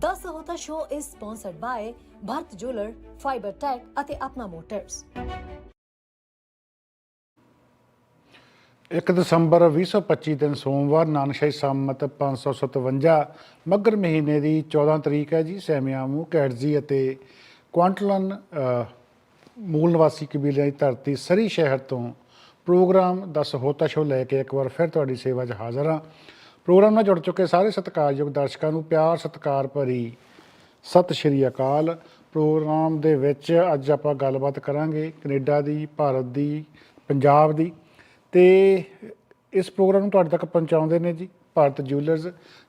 10 ਹੋਤਾ show is sponsored by Bharat jeweller fibre tech ਅਤੇ Apna motors 1 ਦਸੰਬਰ 2025 ਦਿਨ ਸੋਮਵਾਰ, ਨਾਨਕਸ਼ਾਹੀ ਸੰਮਤ 557 ਮੱਘਰ ਮਹੀਨੇ ਦੀ 14 ਤਰੀਕ ਹੈ ਜੀ ਸੈਮਿਆਮੂ ਕੈਟਜੀ ਅਤੇ ਕੁਆਂਟਲਨ ਮੂਲ ਨਿਵਾਸੀ ਕਬੀਲਿਆਂ ਦੀ ਧਰਤੀ ਸਰੀ ਸ਼ਹਿਰ ਤੋਂ ਪ੍ਰੋਗਰਾਮ ਦਾ ਸਹੋਤਾ ਸ਼ੋ ਲੈ ਕੇ ਇੱਕ ਵਾਰ ਫਿਰ ਤੁਹਾਡੀ ਸੇਵਾ 'ਚ ਹਾਜ਼ਰ ਹਾਂ। ਪ੍ਰੋਗਰਾਮ ਨਾਲ ਜੁੜ ਚੁੱਕੇ ਸਾਰੇ ਸਤਿਕਾਰਯੋਗ ਦਰਸ਼ਕਾਂ ਨੂੰ ਪਿਆਰ, ਸਤਿਕਾਰ ਭਰੀ ਸਤਿ ਸ਼੍ਰੀ ਅਕਾਲ। ਪ੍ਰੋਗਰਾਮ ਦੇ ਵਿੱਚ ਅੱਜ ਆਪਾਂ ਗੱਲਬਾਤ ਕਰਾਂਗੇ ਕੈਨੇਡਾ ਦੀ, ਭਾਰਤ ਦੀ, ਪੰਜਾਬ ਦੀ। ਤੇ ਇਸ ਪ੍ਰੋਗਰਾਮ ਨੂੰ ਤੁਹਾਡੇ ਤੱਕ ਪਹੁੰਚਾਉਂਦੇ ਨੇ ਜੀ ਭਾਰਤ ਜੁਐਲਰਸ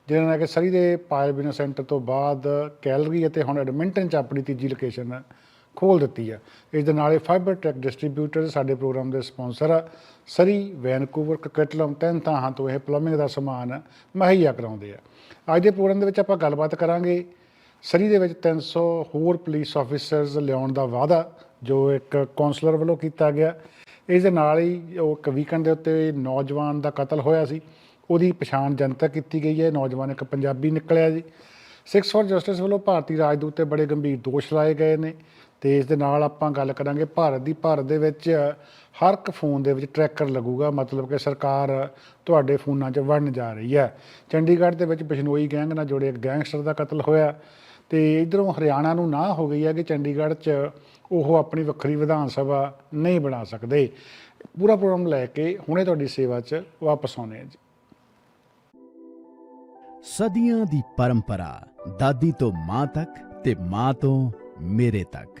ਜਿਹਨਾਂ ਨੇ ਕਿ ਸਰੀ ਦੇ ਪਾਇਲ ਬਿਜ਼ਨਸ ਸੈਂਟਰ ਤੋਂ ਬਾਅਦ ਕੈਲਰੀ ਅਤੇ ਹੁਣ ਐਡਮਿੰਟਨ ਚ ਆਪਣੀ ਤੀਜੀ ਲੋਕੇਸ਼ਨ ਖੋਲ ਦਿੱਤੀ ਆ। ਇਸ ਦੇ ਨਾਲੇ ਫਾਈਬਰ ਟੈਕ ਡਿਸਟ੍ਰੀਬਿਊਟਰ ਸਾਡੇ ਪ੍ਰੋਗਰਾਮ ਦੇ ਸਪਾਂਸਰ ਆ। ਸਰੀ ਵੈਨਕੂਵਰ ਕਕਟਲਮ ਤਿੰਨ ਥਾਂ ਤੋਂ ਇਹ ਪਲੰਬਿੰਗ ਦਾ ਸਮਾਨ ਮੁਹੱਈਆ ਕਰਾਉਂਦੇ ਆ। ਅੱਜ ਦੇ ਪ੍ਰੋਗਰਾਮ ਦੇ ਵਿੱਚ ਆਪਾਂ ਗੱਲਬਾਤ ਕਰਾਂਗੇ। ਸਰੀ ਦੇ ਵਿੱਚ 300 ਹੋਰ ਪੁਲਿਸ ਆਫੀਸਰਸ ਲਿਆਉਣ ਦਾ ਵਾਅਦਾ, ਜੋ ਇੱਕ ਕਾਉਂਸਲਰ ਵੱਲੋਂ ਕੀਤਾ ਗਿਆ। ਇਸ ਦੇ ਨਾਲ ਹੀ ਉਹ ਇੱਕ ਵੀਕਐਂਡ ਦੇ ਉੱਤੇ ਨੌਜਵਾਨ ਦਾ ਕਤਲ ਹੋਇਆ ਸੀ। ਉਹਦੀ ਪਛਾਣ ਜਨਤਕ ਕੀਤੀ ਗਈ ਹੈ। ਨੌਜਵਾਨ ਇੱਕ ਪੰਜਾਬੀ ਨਿਕਲਿਆ ਜੀ। ਸਿਕਸ ਫॉर ਜਸਟਿਸ ਵੱਲੋਂ ਭਾਰਤੀ ਰਾਜਦੂਤ ਤੇ ਬੜੇ ਗੰਭੀਰ ਦੋਸ਼ ਲਾਏ ਗਏ ਨੇ। ਤੇ ਇਸ ਦੇ ਨਾਲ ਆਪਾਂ ਗੱਲ ਕਰਾਂਗੇ ਭਾਰਤ ਦੀ, ਭਾਰਤ ਦੇ ਵਿੱਚ ਹਰ ਇੱਕ ਫੋਨ ਦੇ ਵਿੱਚ ਟਰੈਕਰ ਲੱਗੂਗਾ, ਮਤਲਬ ਕਿ ਸਰਕਾਰ ਤੁਹਾਡੇ ਫੋਨਾਂ 'ਚ ਵੜਨ ਜਾ ਰਹੀ ਹੈ। ਚੰਡੀਗੜ੍ਹ ਦੇ ਵਿੱਚ ਬਿਸ਼ਨੋਈ ਗੈਂਗ ਨਾਲ ਜੁੜੇ ਇੱਕ ਗੈਂਗਸਟਰ ਦਾ ਕਤਲ ਹੋਇਆ ਤੇ ਇਧਰੋਂ ਹਰਿਆਣਾ ਨੂੰ ਨਾ ਹੋ ਗਈ ਹੈ ਕਿ ਚੰਡੀਗੜ੍ਹ 'ਚ ਉਹ ਆਪਣੀ ਵੱਖਰੀ ਵਿਧਾਨ ਸਭਾ ਨਹੀਂ ਬਣਾ ਸਕਦੇ। ਪੂਰਾ ਪ੍ਰੋਗਰਾਮ ਲੈ ਕੇ ਹੁਣੇ ਤੁਹਾਡੀ ਸੇਵਾ 'ਚ ਵਾਪਸ ਆਉਨੇ ਆ ਜੀ। ਸਦੀਆਂ ਦੀ ਪਰੰਪਰਾ, ਦਾਦੀ ਤੋਂ ਮਾਂ ਤੱਕ ਤੇ ਮਾਂ ਤੋਂ ਮੇਰੇ ਤੱਕ।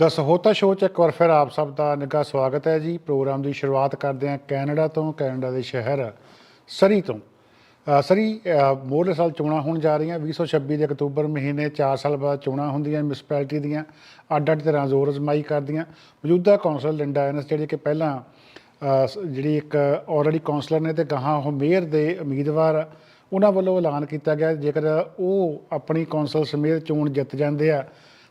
ਦਸ ਹੋਤਾ ਸ਼ੋਅ 'ਚ ਇੱਕ ਵਾਰ ਫਿਰ ਆਪ ਸਭ ਦਾ ਨਿੱਘਾ ਸਵਾਗਤ ਹੈ ਜੀ। ਪ੍ਰੋਗਰਾਮ ਦੀ ਸ਼ੁਰੂਆਤ ਕਰਦੇ ਹਾਂ ਕੈਨੇਡਾ ਤੋਂ ਕੈਨੇਡਾ ਦੇ ਸ਼ਹਿਰ ਸਰੀ ਤੋਂ। ਸਰੀ ਅ, ਸਾਲ ਚੋਣਾਂ ਹੋਣ ਜਾ ਰਹੀਆਂ। 2026 ਦੇ ਅਕਤੂਬਰ ਮਹੀਨੇ 4 ਸਾਲ ਬਾਅਦ ਚੋਣਾਂ ਹੁੰਦੀਆਂ ਮਿਊਨਿਸਪੈਲਿਟੀ ਦੀਆਂ ਅੱਡ ਅੱਡ ਤਰ੍ਹਾਂ ਜ਼ੋਰ ਅਜ਼ਮਾਈ ਕਰਦੀਆਂ। ਮੌਜੂਦਾ ਕੌਂਸਲ ਲਿੰਡਾ ਐਨਸ ਜਿਹੜੇ ਕਿ ਪਹਿਲਾਂ ਜਿਹੜੀ ਇੱਕ ਆਲਰੇਡੀ ਕੌਂਸਲਰ ਨੇ ਤੇ ਗਾਹਾਂ ਉਹ ਮੇਅਰ ਦੇ ਉਮੀਦਵਾਰ ਉਹਨਾਂ ਵੱਲੋਂ ਐਲਾਨ ਕੀਤਾ ਗਿਆ। ਜੇਕਰ ਉਹ ਆਪਣੀ ਕੌਂਸਲ ਸਮੇਤ ਚੋਣ ਜਿੱਤ ਜਾਂਦੇ ਆ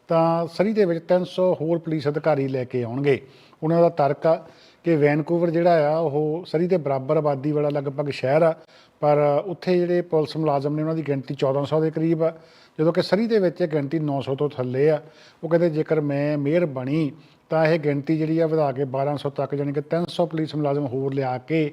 ਤਾਂ ਸਰੀ ਦੇ ਵਿੱਚ 300 ਹੋਰ ਪੁਲਿਸ ਅਧਿਕਾਰੀ ਲੈ ਕੇ ਆਉਣਗੇ। ਉਹਨਾਂ ਦਾ ਤਰਕ ਆ ਕਿ ਵੈਨਕੂਵਰ ਜਿਹੜਾ ਆ, ਉਹ ਸਰੀ ਦੇ ਬਰਾਬਰ ਆਬਾਦੀ ਵਾਲਾ ਲਗਭਗ ਸ਼ਹਿਰ ਆ, ਪਰ ਉੱਥੇ ਜਿਹੜੇ ਪੁਲਿਸ ਮੁਲਾਜ਼ਮ ਨੇ ਉਹਨਾਂ ਦੀ ਗਿਣਤੀ 1400 ਦੇ ਕਰੀਬ ਆ। ਜਦੋਂ ਕਿ ਸਰੀ ਦੇ ਵਿੱਚ ਇਹ ਗਿਣਤੀ 900 ਤੋਂ ਥੱਲੇ ਆ, ਉਹ ਕਹਿੰਦੇ ਜੇਕਰ ਮੈਂ ਮੇਅਰ ਬਣੀ ਤਾਂ ਇਹ ਗਿਣਤੀ ਜਿਹੜੀ ਆ ਵਧਾ ਕੇ 1200 ਤੱਕ, ਜਾਣੀ ਕਿ 300 ਪੁਲਿਸ ਮੁਲਾਜ਼ਮ ਹੋਰ ਲਿਆ ਕੇ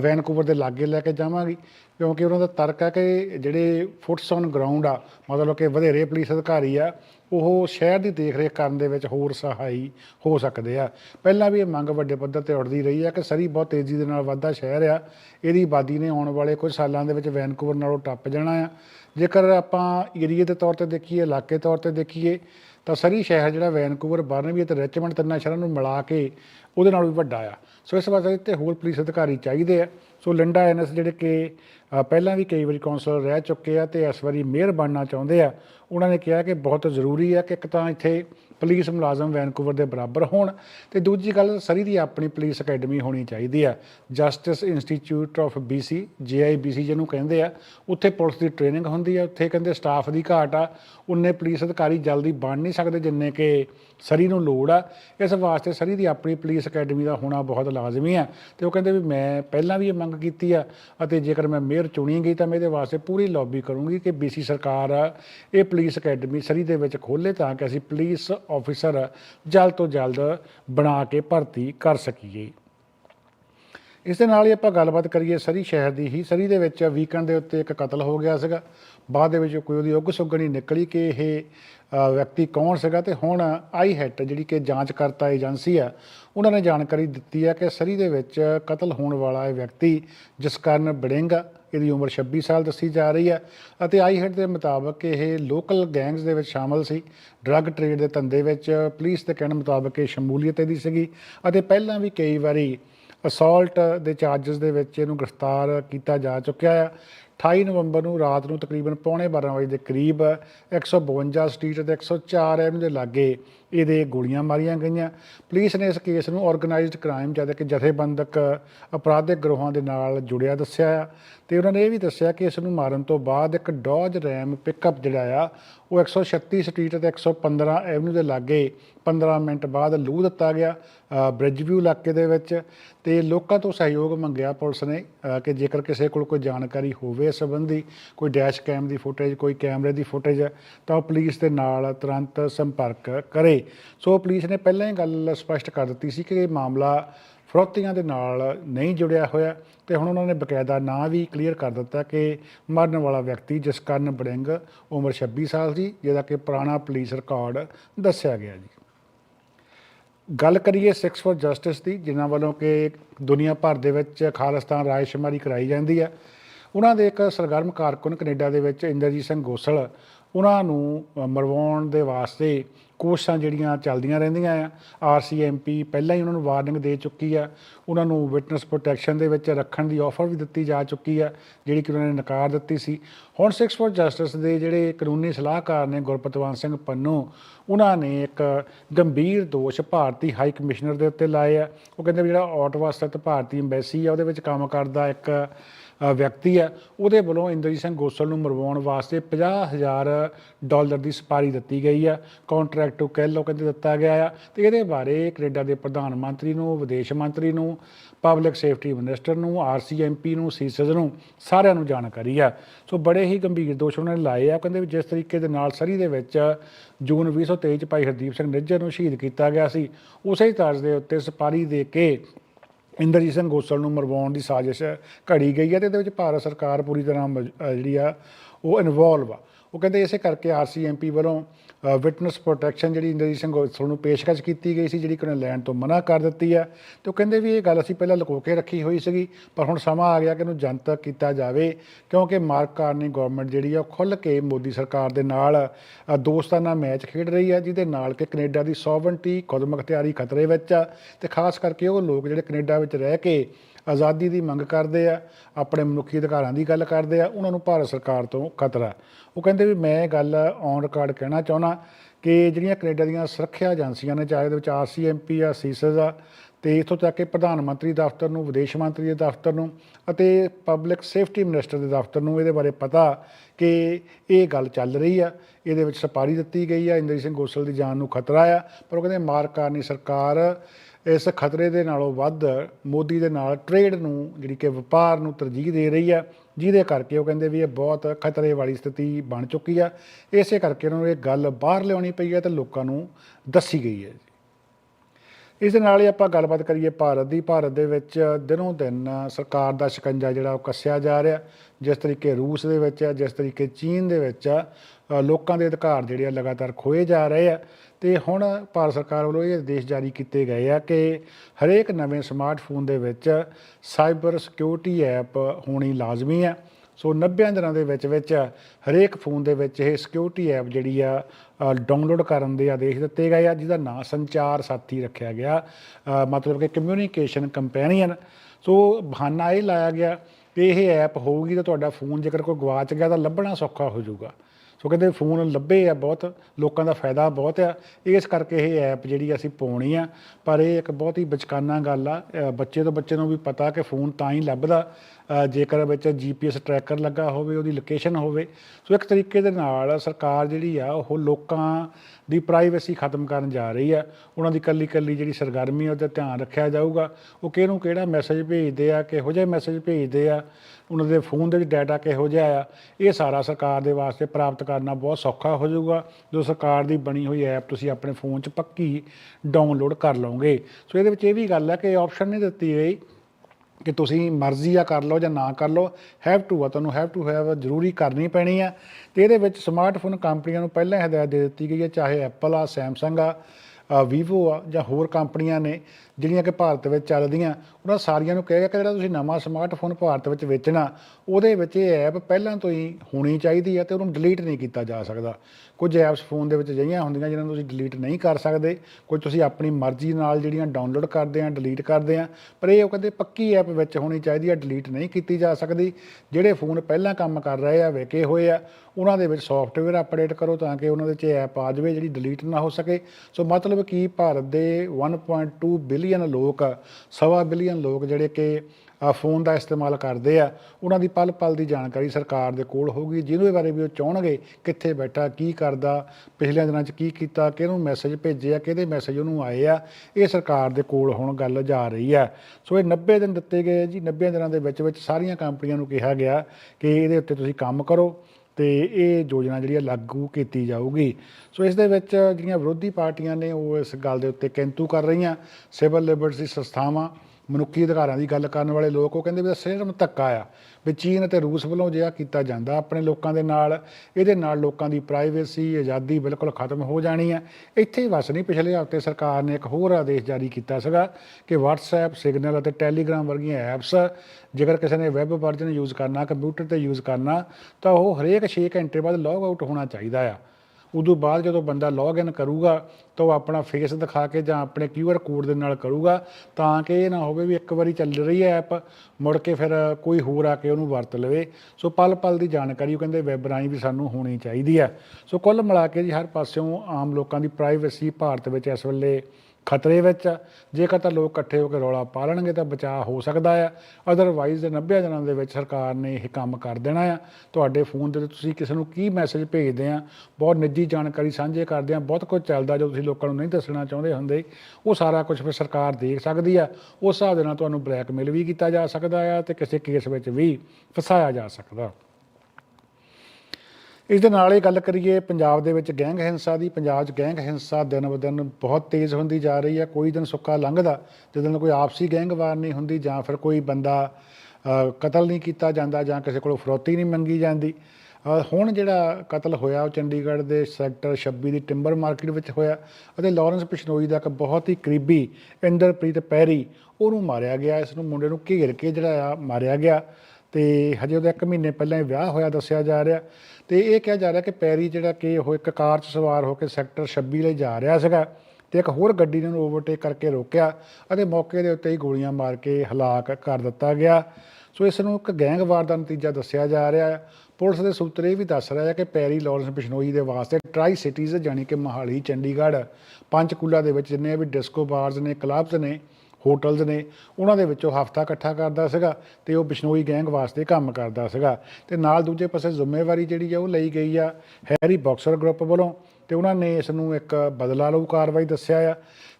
ਵੈਨਕੂਵਰ ਦੇ ਲਾਗੇ ਲੈ ਕੇ ਜਾਵਾਂਗੀ। ਕਿਉਂਕਿ ਉਹਨਾਂ ਦਾ ਤਰਕ ਹੈ ਕਿ ਜਿਹੜੇ ਫੁੱਟਸ ਔਨ ਗਰਾਊਂਡ ਆ, ਮਤਲਬ ਕਿ ਵਧੇਰੇ ਪੁਲਿਸ ਅਧਿਕਾਰੀ ਆ, ਉਹ ਸ਼ਹਿਰ ਦੀ ਦੇਖਰੇਖ ਕਰਨ ਦੇ ਵਿੱਚ ਹੋਰ ਸਹਾਈ ਹੋ ਸਕਦੇ ਆ। ਪਹਿਲਾਂ ਵੀ ਇਹ ਮੰਗ ਵੱਡੇ ਪੱਧਰ ਤੇ ਉੱਠਦੀ ਰਹੀ ਆ ਕਿ ਸਰੀ ਬਹੁਤ ਤੇਜ਼ੀ ਦੇ ਨਾਲ ਵੱਧਦਾ ਸ਼ਹਿਰ ਆ। ਇਹਦੀ ਆਬਾਦੀ ਨੇ ਆਉਣ ਵਾਲੇ ਕੁਝ ਸਾਲਾਂ ਦੇ ਵਿੱਚ ਵੈਨਕੂਵਰ ਨਾਲੋਂ ਟੱਪ ਜਾਣਾ ਆ। ਜੇਕਰ ਆਪਾਂ ਏਰੀਏ ਦੇ ਤੌਰ ਤੇ ਦੇਖੀਏ, ਇਲਾਕੇ ਤੌਰ ਤੇ ਦੇਖੀਏ, ਤਾਂ ਸਰੀ ਸ਼ਹਿਰ ਜਿਹੜਾ ਵੈਨਕੂਵਰ ਬਰਨਵੀ ਅਤੇ ਰਿਚਮੰਡ ਤਿੰਨਾਂ ਸ਼ਹਿਰਾਂ ਨੂੰ ਮਿਲਾ ਕੇ ਉਹਦੇ ਨਾਲ ਵੀ ਵੱਡਾ ਆ। ਸੋ ਇਸ ਵਾਸਤੇ ਤੇ ਹੋਰ ਪੁਲਿਸ ਅਧਿਕਾਰੀ ਚਾਹੀਦੇ ਆ। ਸੋ ਲਿੰਡਾ ਐਨਐਸ ਜਿਹੜੇ ਕਿ ਪਹਿਲਾਂ ਵੀ ਕਈ ਵਾਰੀ ਕੌਂਸਲਰ ਰਹਿ ਚੁੱਕੇ ਆ ਤੇ ਇਸ ਵਾਰੀ ਮੇਅਰ ਬਣਨਾ ਚਾਹੁੰਦੇ ਆ। ਉਹਨਾਂ ਨੇ ਕਿਹਾ ਕਿ ਬਹੁਤ ਜ਼ਰੂਰੀ ਆ ਕਿ ਇੱਕ ਤਾਂ ਇੱਥੇ ਪੁਲਿਸ ਮੁਲਾਜ਼ਮ ਵੈਨਕੂਵਰ ਦੇ ਬਰਾਬਰ ਹੋਣ ਤੇ ਦੂਜੀ ਗੱਲ ਸਰੀ ਦੀ ਆਪਣੀ ਪੁਲਿਸ ਅਕੈਡਮੀ ਹੋਣੀ ਚਾਹੀਦੀ ਆ। Justice institute of BC JIBC ਜਿਹਨੂੰ ਕਹਿੰਦੇ ਆ, ਉੱਥੇ ਪੁਲਿਸ ਦੀ ਟ੍ਰੇਨਿੰਗ ਹੁੰਦੀ ਆ। ਉੱਥੇ ਕਹਿੰਦੇ ਸਟਾਫ ਦੀ ਘਾਟ ਆ। ਉਨੇ ਪੁਲਿਸ ਅਧਿਕਾਰੀ ਜਲਦੀ ਬਣ ਨਹੀਂ ਸਕਦੇ ਜਿੰਨੇ ਕਿ ਸਰੀ ਨੂੰ ਲੋੜ ਆ। ਇਸ ਵਾਸਤੇ ਸਰੀ ਦੀ ਆਪਣੀ ਪੁਲਿਸ ਅਕੈਡਮੀ ਦਾ ਹੋਣਾ ਬਹੁਤ ਲਾਜ਼ਮੀ ਆ ਤੇ ਉਹ ਕਹਿੰਦੇ ਵੀ ਮੈਂ ਪਹਿਲਾਂ ਵੀ ਇਹ ਮੰਗ ਕੀਤੀ ਆ ਅਤੇ ਜੇਕਰ ਮੈਂ ਮੇਅਰ ਚੁਣੀ ਗਈ ਤਾਂ ਮੈਂ ਇਹਦੇ ਵਾਸਤੇ ਪੂਰੀ ਲੌਬੀ ਕਰੂੰਗੀ ਕਿ ਬੀਸੀ ਸਰਕਾਰ ਇਹ ਪੁਲਿਸ ਅਕੈਡਮੀ ਸਰੀ ਦੇ ਵਿੱਚ ਖੋਲੇ ਤਾਂ ਕਿ ਅਸੀਂ ਪੁਲਿਸ ਆਫੀਸਰ ਜਲਦ ਤੋਂ ਜਲਦ ਬਣਾ ਕੇ ਭਰਤੀ ਕਰ ਸਕੀਏ। ਇਸ ਦੇ ਨਾਲ ਹੀ ਆਪਾਂ ਗੱਲਬਾਤ ਕਰੀਏ ਸਰੀ ਸ਼ਹਿਰ ਦੀ ਹੀ। ਸਰੀ ਦੇ ਵਿੱਚ ਵੀਕਐਂਡ ਦੇ ਉੱਤੇ ਇੱਕ ਕਤਲ ਹੋ ਗਿਆ ਸੀਗਾ। ਬਾਅਦ ਦੇ ਵਿੱਚ ਕੋਈ ਉਹਦੀ ਉੱਗ ਸੁੱਗਣੀ ਨਿਕਲੀ ਕਿ ਇਹ ਵਿਅਕਤੀ ਕੌਣ ਸੀਗਾ ਤੇ ਹੁਣ ਆਈ ਹੈਟ ਜਿਹੜੀ ਕਿ ਜਾਂਚ ਕਰਤਾ ਏਜੰਸੀ ਆ, ਉਹਨਾਂ ਨੇ ਜਾਣਕਾਰੀ ਦਿੱਤੀ ਹੈ ਕਿ ਸਰੀ ਦੇ ਵਿੱਚ ਕਤਲ ਹੋਣ ਵਾਲਾ ਇਹ ਵਿਅਕਤੀ ਜਸਕਰਨ ਬੜਿੰਗ ਆ। ਇਹਦੀ ਉਮਰ 26 ਸਾਲ ਦੱਸੀ ਜਾ ਰਹੀ ਹੈ ਅਤੇ ਆਈ ਹੈਡ ਦੇ ਮੁਤਾਬਕ ਇਹ ਲੋਕਲ ਗੈਂਗਸ ਦੇ ਵਿੱਚ ਸ਼ਾਮਲ ਸੀ। ਡਰੱਗ ਟ੍ਰੇਡ ਦੇ ਧੰਦੇ ਵਿੱਚ ਪੁਲਿਸ ਦੇ ਕਹਿਣ ਮੁਤਾਬਕ ਇਹ ਸ਼ਮੂਲੀਅਤ ਇਹਦੀ ਸੀਗੀ ਅਤੇ ਪਹਿਲਾਂ ਵੀ ਕਈ ਵਾਰੀ ਅਸਾਲਟ ਦੇ ਚਾਰजेस ਦੇ ਵਿੱਚ ਇਹਨੂੰ ਗ੍ਰਿਫਤਾਰ ਕੀਤਾ ਜਾ ਚੁੱਕਿਆ ਹੈ 28 ਨਵੰਬਰ ਨੂੰ ਰਾਤ ਨੂੰ ਤਕਰੀਬਨ ਪੌਣੇ 12 ਵਜੇ ਦੇ ਕਰੀਬ 152 ਸਟਰੀਟ ਅਤੇ 104 ਐਵਨਿਊ ਦੇ ਲਾਗੇ ਇਹਦੇ ਗੋਲੀਆਂ ਮਾਰੀਆਂ ਗਈਆਂ। ਪੁਲਿਸ ਨੇ ਇਸ ਕੇਸ ਨੂੰ ਆਰਗੇਨਾਈਜ਼ਡ ਕ੍ਰਾਈਮ ਜਦ ਕਿ ਜਥੇਬੰਦਕ ਅਪਰਾਧਿਕ ਗਰੋਹਾਂ ਦੇ ਨਾਲ ਜੁੜਿਆ ਦੱਸਿਆ ਆ ਤੇ ਉਹਨਾਂ ਨੇ ਇਹ ਵੀ ਦੱਸਿਆ ਕਿ ਇਸ ਨੂੰ ਮਾਰਨ ਤੋਂ ਬਾਅਦ ਇੱਕ ਡੌਜ ਰੈਮ ਪਿਕਅਪ ਜਿਹੜਾ ਆ ਉਹ 136 ਸਟਰੀਟ ਅਤੇ 115 ਐਵਨਿਊ ਦੇ ਲਾਗੇ 15 ਮਿੰਟ ਬਾਅਦ ਲੂ ਦਿੱਤਾ ਗਿਆ ਬ੍ਰਿਜ ਵਿਊ ਇਲਾਕੇ ਦੇ ਵਿੱਚ ਤੇ ਲੋਕਾਂ ਤੋਂ ਸਹਿਯੋਗ ਮੰਗਿਆ ਪੁਲਿਸ ਨੇ ਕਿ ਜੇਕਰ ਕਿਸੇ ਕੋਲ ਕੋਈ ਜਾਣਕਾਰੀ ਹੋਵੇ ਇਸ ਸੰਬੰਧੀ ਕੋਈ ਡੈਸ਼ ਕੈਮ ਦੀ ਫੁਟੇਜ ਕੋਈ ਕੈਮਰੇ ਦੀ ਫੁਟੇਜ ਤਾਂ ਉਹ ਪੁਲਿਸ ਦੇ ਨਾਲ ਤੁਰੰਤ ਸੰਪਰਕ ਕਰੇ। ਸੋ ਪੁਲਿਸ ਨੇ ਪਹਿਲਾਂ ਹੀ ਗੱਲ ਸਪਸ਼ਟ ਕਰ ਦਿੱਤੀ ਸੀ ਕਿ ਇਹ ਮਾਮਲਾ ਫਰੋਤੀਆਂ ਦੇ ਨਾਲ ਨਹੀਂ ਜੁੜਿਆ ਹੋਇਆ ਤੇ ਹੁਣ ਉਹਨਾਂ ਨੇ ਬਕਾਇਦਾ ਨਾਂ ਵੀ ਕਲੀਅਰ ਕਰ ਦਿੱਤਾ ਕਿ ਮਰਨ ਵਾਲਾ ਵਿਅਕਤੀ ਜਸਕਰਨ ਬੜਿੰਗ ਉਮਰ 26 ਸਾਲ ਸੀ, ਜਿਹਦਾ ਕਿ ਪੁਰਾਣਾ ਪੁਲਿਸ ਰਿਕਾਰਡ ਦੱਸਿਆ ਗਿਆ ਜੀ। ਗੱਲ ਕਰੀਏ ਸਿਕਸ ਫॉर ਜਸਟਿਸ ਦੀ, ਜਿਨ੍ਹਾਂ ਵੱਲੋਂ ਕਿ ਦੁਨੀਆ ਭਰ ਦੇ ਵਿੱਚ ਖਾਲਿਸਤਾਨ ਰਾਇਸ਼ੁਮਾਰੀ ਕਰਾਈ ਜਾਂਦੀ ਹੈ ਉਹਨਾਂ ਦੇ ਇੱਕ ਸਰਗਰਮ ਕਾਰਕੁਨ ਕੈਨੇਡਾ ਦੇ ਵਿੱਚ ਇੰਦਰਜੀਤ ਸਿੰਘ ਗੋਸਲ ਉਹਨਾਂ ਨੂੰ ਮਰਵਾਉਣ ਦੇ ਵਾਸਤੇ ਕੋਸ਼ਿਸ਼ਾਂ ਜਿਹੜੀਆਂ ਚੱਲਦੀਆਂ ਰਹਿੰਦੀਆਂ ਆ। ਆਰਸੀਐਮਪੀ ਪਹਿਲਾਂ ਹੀ ਉਹਨਾਂ ਨੂੰ ਵਾਰਨਿੰਗ ਦੇ ਚੁੱਕੀ ਆ। ਉਹਨਾਂ ਨੂੰ ਵਿਟਨੈਸ ਪ੍ਰੋਟੈਕਸ਼ਨ ਦੇ ਵਿੱਚ ਰੱਖਣ ਦੀ ਆਫਰ ਵੀ ਦਿੱਤੀ ਜਾ ਚੁੱਕੀ ਆ, ਜਿਹੜੀ ਕਿ ਉਹਨਾਂ ਨੇ ਨਕਾਰ ਦਿੱਤੀ ਸੀ। ਹੁਣ ਸਿਕਸ ਫॉर ਜਸਟਿਸ ਦੇ ਜਿਹੜੇ ਕਾਨੂੰਨੀ ਸਲਾਹਕਾਰ ਨੇ ਗੁਰਪਤਵੰਤ ਸਿੰਘ ਪੰਨੂ, ਉਹਨਾਂ ਨੇ ਇੱਕ ਗੰਭੀਰ ਦੋਸ਼ ਭਾਰਤੀ ਹਾਈ ਕਮਿਸ਼ਨਰ ਦੇ ਉੱਤੇ ਲਾਏ ਆ। ਉਹ ਕਹਿੰਦੇ ਵੀ ਜਿਹੜਾ ਆਟਵਾ ਸਥਿਤ ਭਾਰਤੀ ਐਮਬੈਸੀ ਆ, ਉਹਦੇ ਵਿੱਚ ਕੰਮ ਕਰਦਾ ਇੱਕ ਵਿਅਕਤੀ ਆ ਉਹਦੇ ਵੱਲੋਂ ਇੰਦਰਜੀਤ ਸਿੰਘ ਗੋਸਲ ਨੂੰ ਮਰਵਾਉਣ ਵਾਸਤੇ 50000 ਡਾਲਰ ਦੀ ਸਪਾਰੀ ਦਿੱਤੀ ਗਈ ਆ ਕੰਟਰੈਕਟ ਟੂ ਕਹਿ ਲਓ ਕਹਿੰਦੇ ਦਿੱਤਾ ਗਿਆ ਆ ਤੇ ਇਹਦੇ ਬਾਰੇ ਕੈਨੇਡਾ ਦੇ ਪ੍ਰਧਾਨ ਮੰਤਰੀ ਨੂੰ, ਵਿਦੇਸ਼ ਮੰਤਰੀ ਨੂੰ ਪਬਲਿਕ ਸੇਫਟੀ ਮਿਨਿਸਟਰ ਨੂੰ ਆਰਸੀਐਮਪੀ ਨੂੰ ਸੀਸਜ਼ ਨੂੰ ਸਾਰਿਆਂ ਨੂੰ ਜਾਣਕਾਰੀ ਆ ਸੋ ਬੜੇ ਹੀ ਗੰਭੀਰ ਦੋਸ਼ ਉਹਨਾਂ ਨੇ ਲਾਏ ਆ। ਕਹਿੰਦੇ ਵੀ ਜਿਸ ਤਰੀਕੇ ਦੇ ਨਾਲ ਸਰੀ ਦੇ ਵਿੱਚ ਜੂਨ 2023 ਚ ਭਾਈ ਹਰਦੀਪ ਸਿੰਘ ਨਿੱਜਰ ਨੂੰ ਸ਼ਹੀਦ ਕੀਤਾ ਗਿਆ ਸੀ, ਉਸੇ ਹੀ ਤਰ੍ਹਾਂ ਦੇ ਉੱਤੇ ਸਪਾਰੀ ਦੇ ਕੇ ਇੰਦਰਜੀਤ ਸਿੰਘ ਗੋਸਲ ਨੂੰ ਮਰਵਾਉਣ ਦੀ ਸਾਜ਼ਿਸ਼ ਘੜੀ ਗਈ ਹੈ ਤੇ ਇਹਦੇ ਵਿੱਚ ਭਾਰਤ ਸਰਕਾਰ ਪੂਰੀ ਤਰ੍ਹਾਂ ਮਜ- ਅਹ ਜਿਹੜੀ ਆ, ਉਹ ਇਨਵੋਲਵ ਆ। ਉਹ ਕਹਿੰਦੇ ਇਸੇ ਕਰਕੇ ਆਰਸੀਐਮਪੀ ਵੱਲੋਂ ਵਿਟਨੈਸ ਪ੍ਰੋਟੈਕਸ਼ਨ ਜਿਹੜੀ ਇੰਦਰਜੀਤ ਸਿੰਘ ਗੋਸਲ ਨੂੰ ਪੇਸ਼ਕਸ਼ ਕੀਤੀ ਗਈ ਸੀ ਜਿਹੜੀ ਕਿ ਉਹਨੇ ਲੈਣ ਤੋਂ ਮਨਾ ਕਰ ਦਿੱਤੀ ਹੈ ਤੇ ਉਹ ਕਹਿੰਦੇ ਵੀ ਇਹ ਗੱਲ ਅਸੀਂ ਪਹਿਲਾਂ ਲੁਕੋ ਕੇ ਰੱਖੀ ਹੋਈ ਸੀਗੀ ਪਰ ਹੁਣ ਸਮਾਂ ਆ ਗਿਆ ਕਿ ਇਹਨੂੰ ਜਨਤਕ ਕੀਤਾ ਜਾਵੇ ਕਿਉਂਕਿ ਮਾਰਕ ਕਾਰਨੀ ਗਵਰਨਮੈਂਟ ਜਿਹੜੀ ਆ ਉਹ ਖੁੱਲ੍ਹ ਕੇ ਮੋਦੀ ਸਰਕਾਰ ਦੇ ਨਾਲ ਅ, ਦੋਸਤਾਨਾ ਮੈਚ ਖੇਡ ਰਹੀ ਹੈ ਜਿਹਦੇ ਨਾਲ ਕਿ ਕੈਨੇਡਾ ਦੀ ਸੋਵਰਨਟੀ ਖੁਦਮੁਖਤਿਆਰੀ ਖਤਰੇ ਵਿੱਚ ਆ। ਤੇ ਖਾਸ ਕਰਕੇ ਉਹ ਲੋਕ ਜਿਹੜੇ ਕੈਨੇਡਾ ਵਿੱਚ ਰਹਿ ਕੇ ਆਜ਼ਾਦੀ ਦੀ ਮੰਗ ਕਰਦੇ ਆ, ਆਪਣੇ ਮਨੁੱਖੀ ਅਧਿਕਾਰਾਂ ਦੀ ਗੱਲ ਕਰਦੇ ਆ, ਉਹਨਾਂ ਨੂੰ ਭਾਰਤ ਸਰਕਾਰ ਤੋਂ ਖਤਰਾ। ਉਹ ਕਹਿੰਦੇ ਵੀ ਮੈਂ ਇਹ ਗੱਲ ਔਨ ਰਿਕਾਰਡ ਕਹਿਣਾ ਚਾਹੁੰਦਾ ਕਿ ਜਿਹੜੀਆਂ ਕੈਨੇਡਾ ਦੀਆਂ ਸੁਰੱਖਿਆ ਏਜੰਸੀਆਂ ਨੇ, ਚਾਹੇ ਉਹਦੇ ਵਿੱਚ ਆਰਸੀਐਮਪੀ ਆ ਸੀਸਜ਼ ਆ, ਤੇ ਇਥੋਂ ਤੱਕ ਕਿ ਪ੍ਰਧਾਨ ਮੰਤਰੀ ਦਫ਼ਤਰ ਨੂੰ, ਵਿਦੇਸ਼ ਮੰਤਰੀ ਦੇ ਦਫ਼ਤਰ ਨੂੰ ਅਤੇ ਪਬਲਿਕ ਸੇਫਟੀ ਮਿਨਿਸਟਰ ਦੇ ਦਫ਼ਤਰ ਨੂੰ ਇਹਦੇ ਬਾਰੇ ਪਤਾ ਕਿ ਇਹ ਗੱਲ ਚੱਲ ਰਹੀ ਆ। ਇਹਦੇ ਵਿੱਚ ਸਪਾਰੀ ਦਿੱਤੀ ਗਈ ਆ, ਇੰਦਰਜੀਤ ਸਿੰਘ ਗੋਸਲ ਦੀ ਜਾਨ ਨੂੰ ਖਤਰਾ ਆ, ਪਰ ਉਹ ਕਹਿੰਦੇ ਮਾਰਕ ਕਾਰਨੀ ਸਰਕਾਰ ਇਸ ਖਤਰੇ ਦੇ ਨਾਲੋਂ ਵੱਧ ਮੋਦੀ ਦੇ ਨਾਲ ਟ੍ਰੇਡ ਨੂੰ, ਜਿਹੜੀ ਕਿ ਵਪਾਰ ਨੂੰ ਤਰਜੀਹ ਦੇ ਰਹੀ ਆ ਜਿਹਦੇ ਕਰਕੇ ਉਹ ਕਹਿੰਦੇ ਵੀ ਇਹ ਬਹੁਤ ਖਤਰੇ ਵਾਲੀ ਸਥਿਤੀ ਬਣ ਚੁੱਕੀ ਆ। ਇਸੇ ਕਰਕੇ ਉਹਨਾਂ ਨੂੰ ਇਹ ਗੱਲ ਬਾਹਰ ਲਿਆਉਣੀ ਪਈ ਹੈ ਤੇ ਲੋਕਾਂ ਨੂੰ ਦੱਸੀ ਗਈ ਹੈ ਇਸ ਦੇ ਨਾਲ ਹੀ ਆਪਾਂ ਗੱਲਬਾਤ ਕਰੀਏ ਭਾਰਤ ਦੀ। ਭਾਰਤ ਦੇ ਵਿੱਚ ਦਿਨੋਂ ਦਿਨ ਸਰਕਾਰ ਦਾ ਸ਼ਿਕੰਜਾ ਜਿਹੜਾ ਉਹ ਕੱਸਿਆ ਜਾ ਰਿਹਾ। ਜਿਸ ਤਰੀਕੇ ਰੂਸ ਦੇ ਵਿੱਚ ਹੈ ਜਿਸ ਤਰੀਕੇ ਚੀਨ ਦੇ ਵਿੱਚ ਆ ਲੋਕਾਂ ਦੇ ਅਧਿਕਾਰ ਜਿਹੜੇ ਆ ਲਗਾਤਾਰ ਖੋਏ ਜਾ ਰਹੇ ਆ। ਤੇ ਹੁਣ ਭਾਰਤ ਸਰਕਾਰ ਵੱਲੋਂ ਇਹ ਆਦੇਸ਼ ਜਾਰੀ ਕੀਤੇ ਗਏ ਆ ਕਿ ਹਰੇਕ ਨਵੇਂ ਸਮਾਰਟਫੋਨ ਦੇ ਵਿੱਚ ਸਾਈਬਰ ਸਿਕਿਉਰਿਟੀ ਐਪ ਹੋਣੀ ਲਾਜ਼ਮੀ ਹੈ ਸੋ 90 ਦਿਨਾਂ ਦੇ ਵਿੱਚ ਵਿੱਚ ਹਰੇਕ ਫੋਨ ਦੇ ਵਿੱਚ ਇਹ ਸਿਕਿਉਰਿਟੀ ਐਪ ਜਿਹੜੀ ਆ ਡਾਊਨਲੋਡ ਕਰਨ ਦੇ ਆਦੇਸ਼ ਦਿੱਤੇ ਗਏ ਆ, ਜਿਹਦਾ ਨਾਂ ਸੰਚਾਰ ਸਾਥੀ ਰੱਖਿਆ ਗਿਆ। ਮਤਲਬ ਕਿ ਕਮਿਊਨੀਕੇਸ਼ਨ ਕੰਪੈਨੀਅਨ ਸੋ ਬਹਾਨਾ ਇਹ ਲਾਇਆ ਗਿਆ ਕਿ ਇਹ ਐਪ ਹੋਊਗੀ ਤਾਂ ਤੁਹਾਡਾ ਫੋਨ ਜੇਕਰ ਕੋਈ ਗਵਾਚ ਗਿਆ ਤਾਂ ਲੱਭਣਾ ਸੌਖਾ ਹੋ ਜਾਊਗਾ। ਸੋ ਕਹਿੰਦੇ ਫੋਨ ਲੱਭੇ ਆ ਬਹੁਤ, ਲੋਕਾਂ ਦਾ ਫਾਇਦਾ ਬਹੁਤ ਆ। ਇਸ ਕਰਕੇ ਇਹ ਐਪ ਜਿਹੜੀ ਅਸੀਂ ਪਾਉਣੀ ਆ। ਪਰ ਇਹ ਇੱਕ ਬਹੁਤ ਹੀ ਬਚਕਾਨਾ ਗੱਲ ਆ। ਬੱਚੇ ਤੋਂ ਬੱਚੇ ਨੂੰ ਵੀ ਪਤਾ ਕਿ ਫੋਨ ਤਾਂ ਹੀ ਲੱਭਦਾ। ਜੇਕਰ ਵਿੱਚ ਜੀਪੀਐਸ ਟਰੈਕਰ ਲੱਗਾ ਹੋਵੇ, ਉਹਦੀ ਲੋਕੇਸ਼ਨ ਹੋਵੇ, ਸੋ ਇੱਕ ਤਰੀਕੇ ਦੇ ਨਾਲ ਸਰਕਾਰ ਜਿਹੜੀ ਆ, ਉਹ ਲੋਕਾਂ ਦੀ ਪ੍ਰਾਈਵੇਸੀ ਖਤਮ ਕਰਨ ਜਾ ਰਹੀ ਆ। ਉਹਨਾਂ ਦੀ ਕੱਲੀ ਕੱਲੀ ਜਿਹੜੀ ਸਰਗਰਮੀ ਆ, ਉਹਦਾ ਧਿਆਨ ਰੱਖਿਆ ਜਾਊਗਾ। ਉਹ ਕਿਹਨੂੰ ਕਿਹੜਾ ਮੈਸੇਜ ਭੇਜਦੇ ਆ, ਕਿਹੋ ਜਿਹੇ ਮੈਸੇਜ ਭੇਜਦੇ ਆ, ਉਹਨਾਂ ਦੇ ਫੋਨ ਦੇ ਵਿੱਚ ਡਾਟਾ ਕਿਹੋ ਜਿਹਾ ਆ, ਇਹ ਸਾਰਾ ਸਰਕਾਰ ਦੇ ਵਾਸਤੇ ਪ੍ਰਾਪਤ ਕਰਨਾ ਬਹੁਤ ਸੌਖਾ ਹੋ ਜਾਊਗਾ। ਜੋ ਸਰਕਾਰ ਦੀ ਬਣੀ ਹੋਈ ਐਪ ਤੁਸੀਂ ਆਪਣੇ ਫੋਨ 'ਚ ਪੱਕੀ ਡਾਊਨਲੋਡ ਕਰ ਲਓਗੇ। ਸੋ ਇਹਦੇ ਵਿੱਚ ਇਹ ਵੀ ਗੱਲ ਹੈ ਕਿ ਆਪਸ਼ਨ ਨਹੀਂ ਦਿੱਤੀ ਗਈ। ਕਿ ਤੁਸੀਂ ਮਰਜ਼ੀ ਆ ਕਰ ਲਓ ਜਾਂ ਨਾ ਕਰ ਲਓ ਹੈਵ ਟੂ ਆ, ਤੁਹਾਨੂੰ ਹੈਵ ਟੂ ਹੈਵ ਜ਼ਰੂਰੀ ਕਰਨੀ ਪੈਣੀ ਆ। ਤੇ ਇਹਦੇ ਵਿੱਚ ਸਮਾਰਟਫੋਨ ਕੰਪਨੀਆਂ ਨੂੰ ਪਹਿਲਾਂ ਹੀ ਹਦਾਇਤ ਦੇ ਦਿੱਤੀ ਗਈ ਹੈ ਚਾਹੇ ਐਪਲ ਆ ਸੈਮਸੰਗ ਆ ਵੀਵੋ ਆ ਜਾਂ ਹੋਰ ਕੰਪਨੀਆਂ ਨੇ, ਜਿਹੜੀਆਂ ਕਿ ਭਾਰਤ ਵਿੱਚ ਚੱਲਦੀਆਂ ਉਹਨਾਂ ਸਾਰੀਆਂ ਨੂੰ ਕਹੇਗਾ ਕਿ ਜਿਹੜਾ ਤੁਸੀਂ ਨਵਾਂ ਸਮਾਰਟਫੋਨ ਭਾਰਤ ਵਿੱਚ ਵੇਚਣਾ, ਉਹਦੇ ਵਿੱਚ ਇਹ ਐਪ ਪਹਿਲਾਂ ਤੋਂ ਹੀ ਹੋਣੀ ਚਾਹੀਦੀ ਹੈ ਤੇ ਉਹਨੂੰ ਡਿਲੀਟ ਨਹੀਂ ਕੀਤਾ ਜਾ ਸਕਦਾ। ਕੁਝ ਐਪਸ ਫੋਨ ਦੇ ਵਿੱਚ ਅਜਿਹੀਆਂ ਹੁੰਦੀਆਂ ਜਿਹਨਾਂ ਨੂੰ ਤੁਸੀਂ ਡਿਲੀਟ ਨਹੀਂ ਕਰ ਸਕਦੇ, ਕੁਝ ਤੁਸੀਂ ਆਪਣੀ ਮਰਜ਼ੀ ਨਾਲ ਜਿਹੜੀਆਂ ਡਾਊਨਲੋਡ ਕਰਦੇ ਆ ਡਿਲੀਟ ਕਰਦੇ ਆ, ਪਰ ਇਹ ਉਹ ਕਹਿੰਦੇ ਪੱਕੀ ਐਪ ਵਿੱਚ ਹੋਣੀ ਚਾਹੀਦੀ ਹੈ ਡਿਲੀਟ ਨਹੀਂ ਕੀਤੀ ਜਾ ਸਕਦੀ। ਜਿਹੜੇ ਫੋਨ ਪਹਿਲਾਂ ਕੰਮ ਕਰ ਰਹੇ ਆ ਵੇਕੇ ਹੋਏ ਆ, ਉਹਨਾਂ ਦੇ ਵਿੱਚ ਸੌਫਟਵੇਅਰ ਅਪਡੇਟ ਕਰੋ ਤਾਂ ਕਿ ਉਹਨਾਂ ਦੇ ਚ ਐਪ ਆ ਜਾਵੇ, ਜਿਹੜੀ ਡਿਲੀਟ ਨਾ ਹੋ ਸਕੇ। ਸੋ ਮਤਲਬ ਕਿ ਭਾਰਤ ਦੇ 1.2 ਬਿਲੀਅਨ ਲੋਕ, ਸਵਾ ਬਿਲੀਅਨ ਲੋਕ ਜਿਹੜੇ ਕਿ ਫੋਨ ਦਾ ਇਸਤੇਮਾਲ ਕਰਦੇ ਆ, ਉਹਨਾਂ ਦੀ ਪਲ ਪਲ ਦੀ ਜਾਣਕਾਰੀ ਸਰਕਾਰ ਦੇ ਕੋਲ ਹੋਊਗੀ, ਜਿਹਦੇ ਬਾਰੇ ਵੀ ਉਹ ਚਾਹਣਗੇ ਕਿੱਥੇ ਬੈਠਾ, ਕੀ ਕਰਦਾ, ਪਿਛਲੇ ਦਿਨਾਂ 'ਚ ਕੀ ਕੀਤਾ, ਕਿਹਨੂੰ ਮੈਸੇਜ ਭੇਜੇ ਆ, ਕਿਹਦੇ ਮੈਸੇਜ ਉਹਨੂੰ ਆਏ ਆ, ਇਹ ਸਰਕਾਰ ਦੇ ਕੋਲ ਹੁਣ ਗੱਲ ਜਾ ਰਹੀ ਆ। ਸੋ ਇਹ 90 ਦਿਨ ਦਿੱਤੇ ਗਏ ਜੀ 90 ਦਿਨਾਂ ਦੇ ਵਿੱਚ ਵਿੱਚ ਸਾਰੀਆਂ ਕੰਪਨੀਆਂ ਨੂੰ ਕਿਹਾ ਗਿਆ ਕਿ ਇਹਦੇ ਉੱਤੇ ਤੁਸੀਂ ਕੰਮ ਕਰੋ ਤੇ ਇਹ ਯੋਜਨਾ ਜਿਹੜੀ ਆ ਲਾਗੂ ਕੀਤੀ ਜਾਊਗੀ। ਸੋ ਇਸ ਦੇ ਵਿੱਚ ਜਿਹੜੀਆਂ ਵਿਰੋਧੀ ਪਾਰਟੀਆਂ ਨੇ ਉਹ ਇਸ ਗੱਲ ਦੇ ਉੱਤੇ ਕਿੰਤੂ ਕਰ ਰਹੀਆਂ। ਸਿਵਲ ਲਿਬਰਟੀ ਸੰਸਥਾਵਾਂ ਮਨੁੱਖੀ ਅਧਿਕਾਰਾਂ ਦੀ ਗੱਲ ਕਰਨ ਵਾਲੇ ਲੋਕ, ਉਹ ਕਹਿੰਦੇ ਵੀ ਇਹ ਸਿਰਫ ਧੱਕਾ ਆ ਵੀ ਚੀਨ ਅਤੇ ਰੂਸ ਵੱਲੋਂ ਜਿਹਾ ਕੀਤਾ ਜਾਂਦਾ, ਆਪਣੇ ਲੋਕਾਂ ਦੇ ਨਾਲ, ਇਹਦੇ ਨਾਲ ਲੋਕਾਂ ਦੀ ਪ੍ਰਾਈਵੇਸੀ ਆਜ਼ਾਦੀ ਬਿਲਕੁਲ ਖਤਮ ਹੋ ਜਾਣੀ ਹੈ ਇੱਥੇ ਹੀ ਵਸ ਨਹੀਂ, ਪਿਛਲੇ ਹਫ਼ਤੇ ਸਰਕਾਰ ਨੇ ਇੱਕ ਹੋਰ ਆਦੇਸ਼ ਜਾਰੀ ਕੀਤਾ ਸੀਗਾ ਕਿ WhatsApp ਸਿਗਨਲ ਅਤੇ Telegram ਵਰਗੀਆਂ ਐਪਸ ਜੇਕਰ ਕਿਸੇ ਨੇ ਵੈਬ ਵਰਜ਼ਨ ਯੂਜ਼ ਕਰਨਾ ਕੰਪਿਊਟਰ ਤੇ ਯੂਜ਼ ਕਰਨਾ, ਤਾਂ ਉਹ ਹਰੇਕ 6 ਘੰਟੇ ਬਾਅਦ ਲੌਗ ਆਊਟ ਹੋਣਾ ਚਾਹੀਦਾ ਆ। ਉਦੋਂ ਬਾਅਦ ਜਦੋਂ ਬੰਦਾ ਲੌਗਇਨ ਕਰੂਗਾ ਤਾਂ ਉਹ ਆਪਣਾ ਫੇਸ ਦਿਖਾ ਕੇ ਜਾਂ ਆਪਣੇ ਕਿਊਆਰ ਕੋਡ ਦੇ ਨਾਲ ਕਰੂਗਾ, ਤਾਂ ਕਿ ਇਹ ਨਾ ਹੋਵੇ ਵੀ ਇੱਕ ਵਾਰੀ ਚੱਲ ਰਹੀ ਹੈ ਐਪ ਮੁੜ ਕੇ ਫਿਰ ਕੋਈ ਹੋਰ ਆ ਕੇ ਉਹਨੂੰ ਵਰਤ ਲਵੇ। ਸੋ ਪਲ ਪਲ ਦੀ ਜਾਣਕਾਰੀ, ਉਹ ਕਹਿੰਦੇ ਵੈਬ ਰਾਹੀਂ ਵੀ ਸਾਨੂੰ ਹੋਣੀ ਚਾਹੀਦੀ ਹੈ। ਸੋ ਕੁੱਲ ਮਿਲਾ ਕੇ ਜੀ ਹਰ ਪਾਸਿਓਂ ਆਮ ਲੋਕਾਂ ਦੀ ਪ੍ਰਾਈਵੇਸੀ ਭਾਰਤ ਵਿੱਚ ਇਸ ਵੇਲੇ ਖਤਰੇ ਵਿੱਚ ਆ। ਜੇਕਰ ਤਾਂ ਲੋਕ ਇਕੱਠੇ ਹੋ ਕੇ ਰੌਲਾ ਪਾ ਲੈਣਗੇ ਤਾਂ ਬਚਾਅ ਹੋ ਸਕਦਾ ਆ। ਅਦਰਵਾਈਜ਼ 90 ਦਿਨਾਂ ਦੇ ਵਿੱਚ ਸਰਕਾਰ ਨੇ ਇਹ ਕੰਮ ਕਰ ਦੇਣਾ ਆ। ਤੁਹਾਡੇ ਫੋਨ ਦੇ ਤੁਸੀਂ ਕਿਸੇ ਨੂੰ ਕੀ ਮੈਸੇਜ ਭੇਜਦੇ ਆ? ਬਹੁਤ ਨਿੱਜੀ ਜਾਣਕਾਰੀ ਸਾਂਝੇ ਕਰਦੇ ਆ। ਬਹੁਤ ਕੁਝ ਚੱਲਦਾ ਜੋ ਤੁਸੀਂ ਲੋਕਾਂ ਨੂੰ ਨਹੀਂ ਦੱਸਣਾ ਚਾਹੁੰਦੇ ਹੁੰਦੇ। ਉਹ ਸਾਰਾ ਕੁਝ ਫਿਰ ਸਰਕਾਰ ਦੇਖ ਸਕਦੀ ਆ। ਉਸ ਹਿਸਾਬ ਦੇ ਨਾਲ ਤੁਹਾਨੂੰ ਬਲੈਕਮੇਲ ਵੀ ਕੀਤਾ ਜਾ ਸਕਦਾ ਆ ਤੇ ਕਿਸੇ ਕੇਸ ਵਿੱਚ ਵੀ ਫਸਾਇਆ ਜਾ ਸਕਦਾ। ਇਸ ਦੇ ਨਾਲ ਹੀ ਗੱਲ ਕਰੀਏ, ਪੰਜਾਬ ਦੇ ਵਿੱਚ ਗੈਂਗ ਹਿੰਸਾ ਦੀ, ਪੰਜਾਬ 'ਚ ਗੈਂਗ ਹਿੰਸਾ ਦਿਨ ਬ ਦਿਨ ਬਹੁਤ ਤੇਜ਼ ਹੁੰਦੀ ਜਾ ਰਹੀ ਹੈ। ਕੋਈ ਦਿਨ ਸੁੱਕਾ ਲੰਘਦਾ, ਜਦੋਂ ਕੋਈ ਆਪਸੀ ਗੈਂਗਵਾਰ ਨਹੀਂ ਹੁੰਦੀ ਜਾਂ ਫਿਰ ਕੋਈ ਬੰਦਾ ਕਤਲ ਨਹੀਂ ਕੀਤਾ ਜਾਂਦਾ ਜਾਂ ਕਿਸੇ ਕੋਲੋਂ ਫਰੋਤੀ ਨਹੀਂ ਮੰਗੀ ਜਾਂਦੀ। ਹੁਣ ਜਿਹੜਾ ਕਤਲ ਹੋਇਆ ਉਹ ਚੰਡੀਗੜ੍ਹ ਦੇ ਸੈਕਟਰ 26 ਦੀ ਟਿੰਬਰ ਮਾਰਕੀਟ ਵਿੱਚ ਹੋਇਆ ਅਤੇ ਲਾਰੈਂਸ ਪਿਸ਼ਨੋਈ ਦਾ ਇੱਕ ਬਹੁਤ ਹੀ ਕਰੀਬੀ ਇੰਦਰਪ੍ਰੀਤ ਪੈਰੀ ਉਹਨੂੰ ਮਾਰਿਆ ਗਿਆ, ਇਸ ਨੂੰ ਮੁੰਡੇ ਨੂੰ ਘੇਰ ਕੇ ਜਿਹੜਾ ਆ ਮਾਰਿਆ ਗਿਆ। ਤੇ ਹਜੇ ਉਹਦਾ 1 ਮਹੀਨੇ ਪਹਿਲਾਂ ਹੀ ਵਿਆਹ ਹੋਇਆ ਦੱਸਿਆ ਜਾ ਰਿਹਾ। ਤੇ ਇਹ ਕਿਹਾ ਜਾ ਰਿਹਾ ਕਿ ਪੈਰੀ ਜਿਹੜਾ ਕਿ ਉਹ ਇੱਕ ਕਾਰ 'ਚ ਸਵਾਰ ਹੋ ਕੇ ਸੈਕਟਰ 26 ਲਈ ਜਾ ਰਿਹਾ ਸੀਗਾ ਤੇ ਇੱਕ ਹੋਰ ਗੱਡੀ ਨੇ ਉਹਨੂੰ ਓਵਰਟੇਕ ਕਰਕੇ ਰੋਕਿਆ ਅਤੇ ਮੌਕੇ ਦੇ ਉੱਤੇ ਹੀ ਗੋਲੀਆਂ ਮਾਰ ਕੇ ਹਲਾਕ ਕਰ ਦਿੱਤਾ ਗਿਆ। ਸੋ ਇਸ ਨੂੰ ਇੱਕ ਗੈਂਗਵਾਰ ਦਾ ਨਤੀਜਾ ਦੱਸਿਆ ਜਾ ਰਿਹਾ ਹੈ। ਪੁਲਿਸ ਦੇ ਸੂਤਰ ਇਹ ਵੀ ਦੱਸ ਰਿਹਾ ਹੈ ਕਿ ਪੈਰੀ ਲਾਰੈਂਸ ਬਿਸ਼ਨੋਈ ਦੇ ਵਾਸਤੇ ਟਰਾਈ ਸਿਟੀਜ਼ ਜਾਣੀ ਕਿ ਮਹਾਲੀ, ਚੰਡੀਗੜ੍ਹ ਪੰਚਕੂਲਾ ਦੇ ਵਿੱਚ ਜਿੰਨੇ ਵੀ ਡਿਸਕੋ ਬਾਰਸ ਨੇ ਕਲੱਬਸ ਨੇ ਹੋਟਲਸ ਨੇ, ਉਹਨਾਂ ਦੇ ਵਿੱਚੋਂ ਹਫਤਾ ਇਕੱਠਾ ਕਰਦਾ ਸੀਗਾ ਤੇ ਉਹ ਬਿਸ਼ਨੋਈ ਗੈਂਗ ਵਾਸਤੇ ਕੰਮ ਕਰਦਾ ਸੀਗਾ। ਤੇ ਨਾਲ ਦੂਜੇ ਪਾਸੇ ਜ਼ਿੰਮੇਵਾਰੀ ਜਿਹੜੀ ਆ ਉਹ ਲਈ ਗਈ ਆ ਹੈਰੀ ਬਾਕਸਰ ਗਰੁੱਪ ਵੱਲੋਂ ਤੇ ਉਹਨਾਂ ਨੇ ਇਸ ਨੂੰ ਇੱਕ ਬਦਲਾ ਲਊ ਕਾਰਵਾਈ ਦੱਸਿਆ ਆ।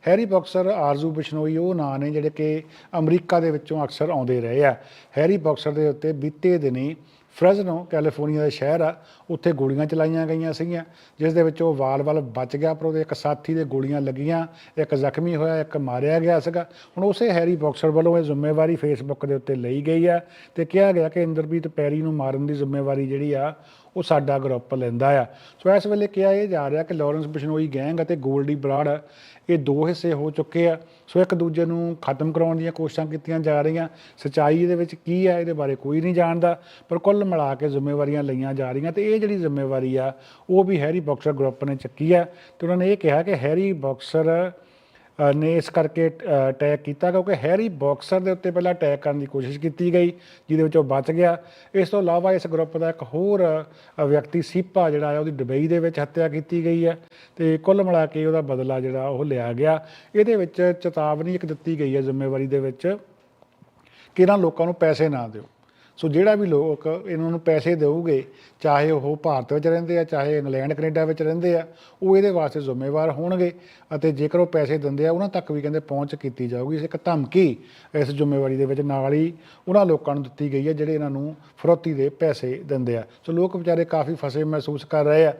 ਹੈਰੀ ਬਾਕਸਰ, ਆਰਜ਼ੂ ਬਿਸ਼ਨੋਈ ਉਹ ਨਾਂ ਨੇ ਜਿਹੜੇ ਕਿ ਅਮਰੀਕਾ ਦੇ ਵਿੱਚੋਂ ਅਕਸਰ ਆਉਂਦੇ ਰਹੇ ਆ। ਹੈਰੀ ਬਾਕਸਰ ਦੇ ਉੱਤੇ ਬੀਤੇ ਦਿਨੀ ਫ੍ਰੈਜ਼ਨੋ, ਕੈਲੀਫੋਰਨੀਆ ਦਾ ਸ਼ਹਿਰ ਆ, ਉੱਥੇ ਗੋਲੀਆਂ ਚਲਾਈਆਂ ਗਈਆਂ ਸੀਗੀਆਂ, ਜਿਸ ਦੇ ਵਿੱਚ ਉਹ ਵਾਲ-ਵਾਲ ਬਚ ਗਿਆ, ਪਰ ਉਹਦੇ ਇੱਕ ਸਾਥੀ ਦੇ ਗੋਲੀਆਂ ਲੱਗੀਆਂ, ਇੱਕ ਜ਼ਖਮੀ ਹੋਇਆ, ਇੱਕ ਮਾਰਿਆ ਗਿਆ ਸੀਗਾ। ਹੁਣ ਉਸੇ ਹੈਰੀ ਬਾਕਸਰ ਵੱਲੋਂ ਇਹ ਜ਼ਿੰਮੇਵਾਰੀ ਫੇਸਬੁੱਕ ਦੇ ਉੱਤੇ ਲਈ ਗਈ ਆ ਤੇ ਕਿਹਾ ਗਿਆ ਕਿ ਇੰਦਰਪ੍ਰੀਤ ਪੈਰੀ ਨੂੰ ਮਾਰਨ ਦੀ ਜ਼ਿੰਮੇਵਾਰੀ ਜਿਹੜੀ ਆ ਉਹ ਸਾਡਾ ਗਰੁੱਪ ਲੈਂਦਾ ਆ। ਸੋ ਇਸ ਵੇਲੇ ਕਿਹਾ ਇਹ ਜਾ ਰਿਹਾ ਕਿ ਲਾਰੈਂਸ ਬਿਸ਼ਨੋਈ ਗੈਂਗ ਅਤੇ ਗੋਲਡੀ ਬਰਾੜ ਇਹ ਦੋ ਹਿੱਸੇ ਹੋ ਚੁੱਕੇ ਆ। ਸੋ ਇੱਕ ਦੂਜੇ ਨੂੰ ਖਤਮ ਕਰਾਉਣ ਦੀਆਂ ਕੋਸ਼ਿਸ਼ਾਂ ਕੀਤੀਆਂ ਜਾ ਰਹੀਆਂ। ਸਚਾਈ ਇਹਦੇ ਵਿੱਚ ਕੀ ਆ, ਇਹਦੇ ਬਾਰੇ ਕੋਈ ਨਹੀਂ ਜਾਣਦਾ, ਪਰ ਕੁੱਲ ਮਿਲਾ ਕੇ ਜ਼ਿੰਮੇਵਾਰੀਆਂ ਲਈਆਂ ਜਾ ਰਹੀਆਂ ਤੇ ਇਹ ਜਿਹੜੀ ਜ਼ਿੰਮੇਵਾਰੀ ਆ, ਉਹ ਵੀ ਹੈਰੀ ਬਾਕਸਰ ਗਰੁੱਪ ਨੇ ਚੱਕੀ ਆ। ਤੇ ਉਹਨਾਂ ਨੇ ਇਹ ਕਿਹਾ ਕਿ ਹੈਰੀ ਬਾਕਸਰ ਨੇ ਇਸ ਕਰਕੇ ਅਟੈਕ ਕੀਤਾ ਕਿਉਂਕਿ ਹੈਰੀ ਬਾਕਸਰ ਦੇ ਉੱਤੇ ਪਹਿਲਾਂ ਅਟੈਕ ਕਰਨ ਦੀ ਕੋਸ਼ਿਸ਼ ਕੀਤੀ ਗਈ, ਜਿਹਦੇ ਵਿੱਚ ਉਹ ਬਚ ਗਿਆ। ਇਸ ਤੋਂ ਇਲਾਵਾ ਇਸ ਗਰੁੱਪ ਦਾ ਇੱਕ ਹੋਰ ਵਿਅਕਤੀ ਸੀਪਾ ਜਿਹੜਾ ਹੈ, ਉਹਦੀ ਦੁਬਈ ਦੇ ਵਿੱਚ ਹੱਤਿਆ ਕੀਤੀ ਗਈ ਹੈ ਤੇ ਕੁੱਲ ਮਿਲਾ ਕੇ ਉਹਦਾ ਬਦਲਾ ਜਿਹੜਾ ਉਹ ਲਿਆ ਗਿਆ। ਇਹਦੇ ਵਿੱਚ ਚੇਤਾਵਨੀ ਇੱਕ ਦਿੱਤੀ ਗਈ ਹੈ ਜ਼ਿੰਮੇਵਾਰੀ ਦੇ ਵਿੱਚ ਕਿ ਇਹਨਾਂ ਲੋਕਾਂ ਨੂੰ ਪੈਸੇ ਨਾ ਦਿਓ। ਸੋ ਜਿਹੜਾ ਵੀ ਲੋਕ ਇਹਨਾਂ ਨੂੰ ਪੈਸੇ ਦੇਊਗੇ, ਚਾਹੇ ਉਹ ਭਾਰਤ ਵਿੱਚ ਰਹਿੰਦੇ ਆ, ਚਾਹੇ ਇੰਗਲੈਂਡ, ਕੈਨੇਡਾ ਵਿੱਚ ਰਹਿੰਦੇ ਆ, ਉਹ ਇਹਦੇ ਵਾਸਤੇ ਜ਼ਿੰਮੇਵਾਰ ਹੋਣਗੇ ਅਤੇ ਜੇਕਰ ਉਹ ਪੈਸੇ ਦਿੰਦੇ ਆ, ਉਹਨਾਂ ਤੱਕ ਵੀ ਕਹਿੰਦੇ ਪਹੁੰਚ ਕੀਤੀ ਜਾਊਗੀ। ਇਸ ਇੱਕ ਧਮਕੀ ਇਸ ਜ਼ਿੰਮੇਵਾਰੀ ਦੇ ਵਿੱਚ ਨਾਲ ਹੀ ਉਹਨਾਂ ਲੋਕਾਂ ਨੂੰ ਦਿੱਤੀ ਗਈ ਹੈ, ਜਿਹੜੇ ਇਹਨਾਂ ਨੂੰ ਫਰੋਤੀ ਦੇ ਪੈਸੇ ਦਿੰਦੇ ਆ। ਸੋ ਲੋਕ ਵਿਚਾਰੇ ਕਾਫੀ ਫਸੇ ਮਹਿਸੂਸ ਕਰ ਰਹੇ ਆ।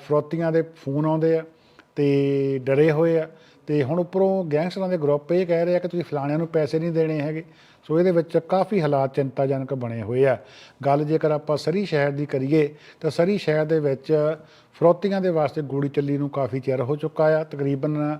ਫਰੋਤੀਆਂ ਦੇ ਫੋਨ ਆਉਂਦੇ ਆ ਤੇ ਡਰੇ ਹੋਏ ਆ ਤੇ ਹੁਣ ਉੱਪਰੋਂ ਗੈਂਗਸਟਰਾਂ ਦੇ ਗਰੁੱਪ ਇਹ ਕਹਿ ਰਹੇ ਆ ਕਿ ਤੁਸੀਂ ਫਲਾਣਿਆਂ ਨੂੰ ਪੈਸੇ ਨਹੀਂ ਦੇਣੇ ਹੈਗੇ। ਸੋ ਇਹਦੇ ਵਿੱਚ ਕਾਫੀ ਹਾਲਾਤ ਚਿੰਤਾਜਨਕ ਬਣੇ ਹੋਏ ਆ। ਗੱਲ ਜੇਕਰ ਆਪਾਂ ਸਰੀ ਸ਼ਹਿਰ ਦੀ ਕਰੀਏ, ਤਾਂ ਸਰੀ ਸ਼ਹਿਰ ਦੇ ਵਿੱਚ ਫਰੋਤੀਆਂ ਦੇ ਵਾਸਤੇ ਗੋਲੀ ਚੱਲੀ ਨੂੰ ਕਾਫੀ ਚਿਰ ਹੋ ਚੁੱਕਾ ਆ। ਤਕਰੀਬਨ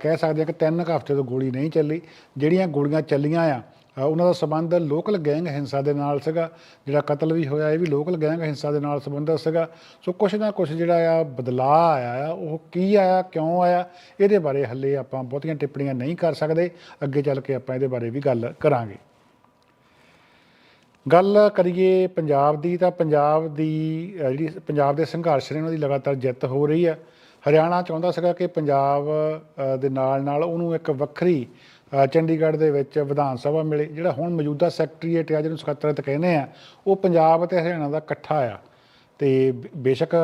ਕਹਿ ਸਕਦੇ ਆ ਕਿ ਤਿੰਨ ਕੁ ਹਫ਼ਤੇ ਤੋਂ ਗੋਲੀ ਨਹੀਂ ਚੱਲੀ। ਜਿਹੜੀਆਂ ਗੋਲੀਆਂ ਚੱਲੀਆਂ ਆ ਉਹਨਾਂ ਦਾ ਸਬੰਧ ਲੋਕਲ ਗੈਂਗ ਹਿੰਸਾ ਦੇ ਨਾਲ ਸੀਗਾ। ਜਿਹੜਾ ਕਤਲ ਵੀ ਹੋਇਆ, ਇਹ ਵੀ ਲੋਕਲ ਗੈਂਗ ਹਿੰਸਾ ਦੇ ਨਾਲ ਸੰਬੰਧਿਤ ਸੀਗਾ। ਸੋ ਕੁਛ ਨਾ ਕੁਛ ਜਿਹੜਾ ਆ ਬਦਲਾਅ ਆਇਆ ਆ, ਉਹ ਕੀ ਆਇਆ, ਕਿਉਂ ਆਇਆ, ਇਹਦੇ ਬਾਰੇ ਹੱਲੇ ਆਪਾਂ ਬਹੁਤੀਆਂ ਟਿੱਪਣੀਆਂ ਨਹੀਂ ਕਰ ਸਕਦੇ। ਅੱਗੇ ਚੱਲ ਕੇ ਆਪਾਂ ਇਹਦੇ ਬਾਰੇ ਵੀ ਗੱਲ ਕਰਾਂਗੇ। ਗੱਲ ਕਰੀਏ ਪੰਜਾਬ ਦੀ, ਤਾਂ ਪੰਜਾਬ ਦੀ ਜਿਹੜੀ ਪੰਜਾਬ ਦੇ ਸੰਘਰਸ਼ ਨੇ, ਉਹਨਾਂ ਦੀ ਲਗਾਤਾਰ ਜਿੱਤ ਹੋ ਰਹੀ ਹੈ ਹਰਿਆਣਾ ਚਾਹੁੰਦਾ ਸੀਗਾ ਕਿ ਪੰਜਾਬ ਦੇ ਨਾਲ ਨਾਲ ਉਹਨੂੰ ਇੱਕ ਵੱਖਰੀ ਚੰਡੀਗੜ੍ਹ ਦੇ ਵਿੱਚ ਵਿਧਾਨ ਸਭਾ ਮਿਲੇ, ਜਿਹੜਾ ਹੁਣ ਮੌਜੂਦਾ ਸੈਕਟਰੀਏਟ ਆ, ਜਿਹਨੂੰ ਸਕੱਤਰਤ ਕਹਿੰਦੇ ਆ, ਉਹ ਪੰਜਾਬ ਅਤੇ ਹਰਿਆਣਾ ਦਾ ਇਕੱਠਾ ਆ। ਤੇ ਬੇਸ਼ੱਕ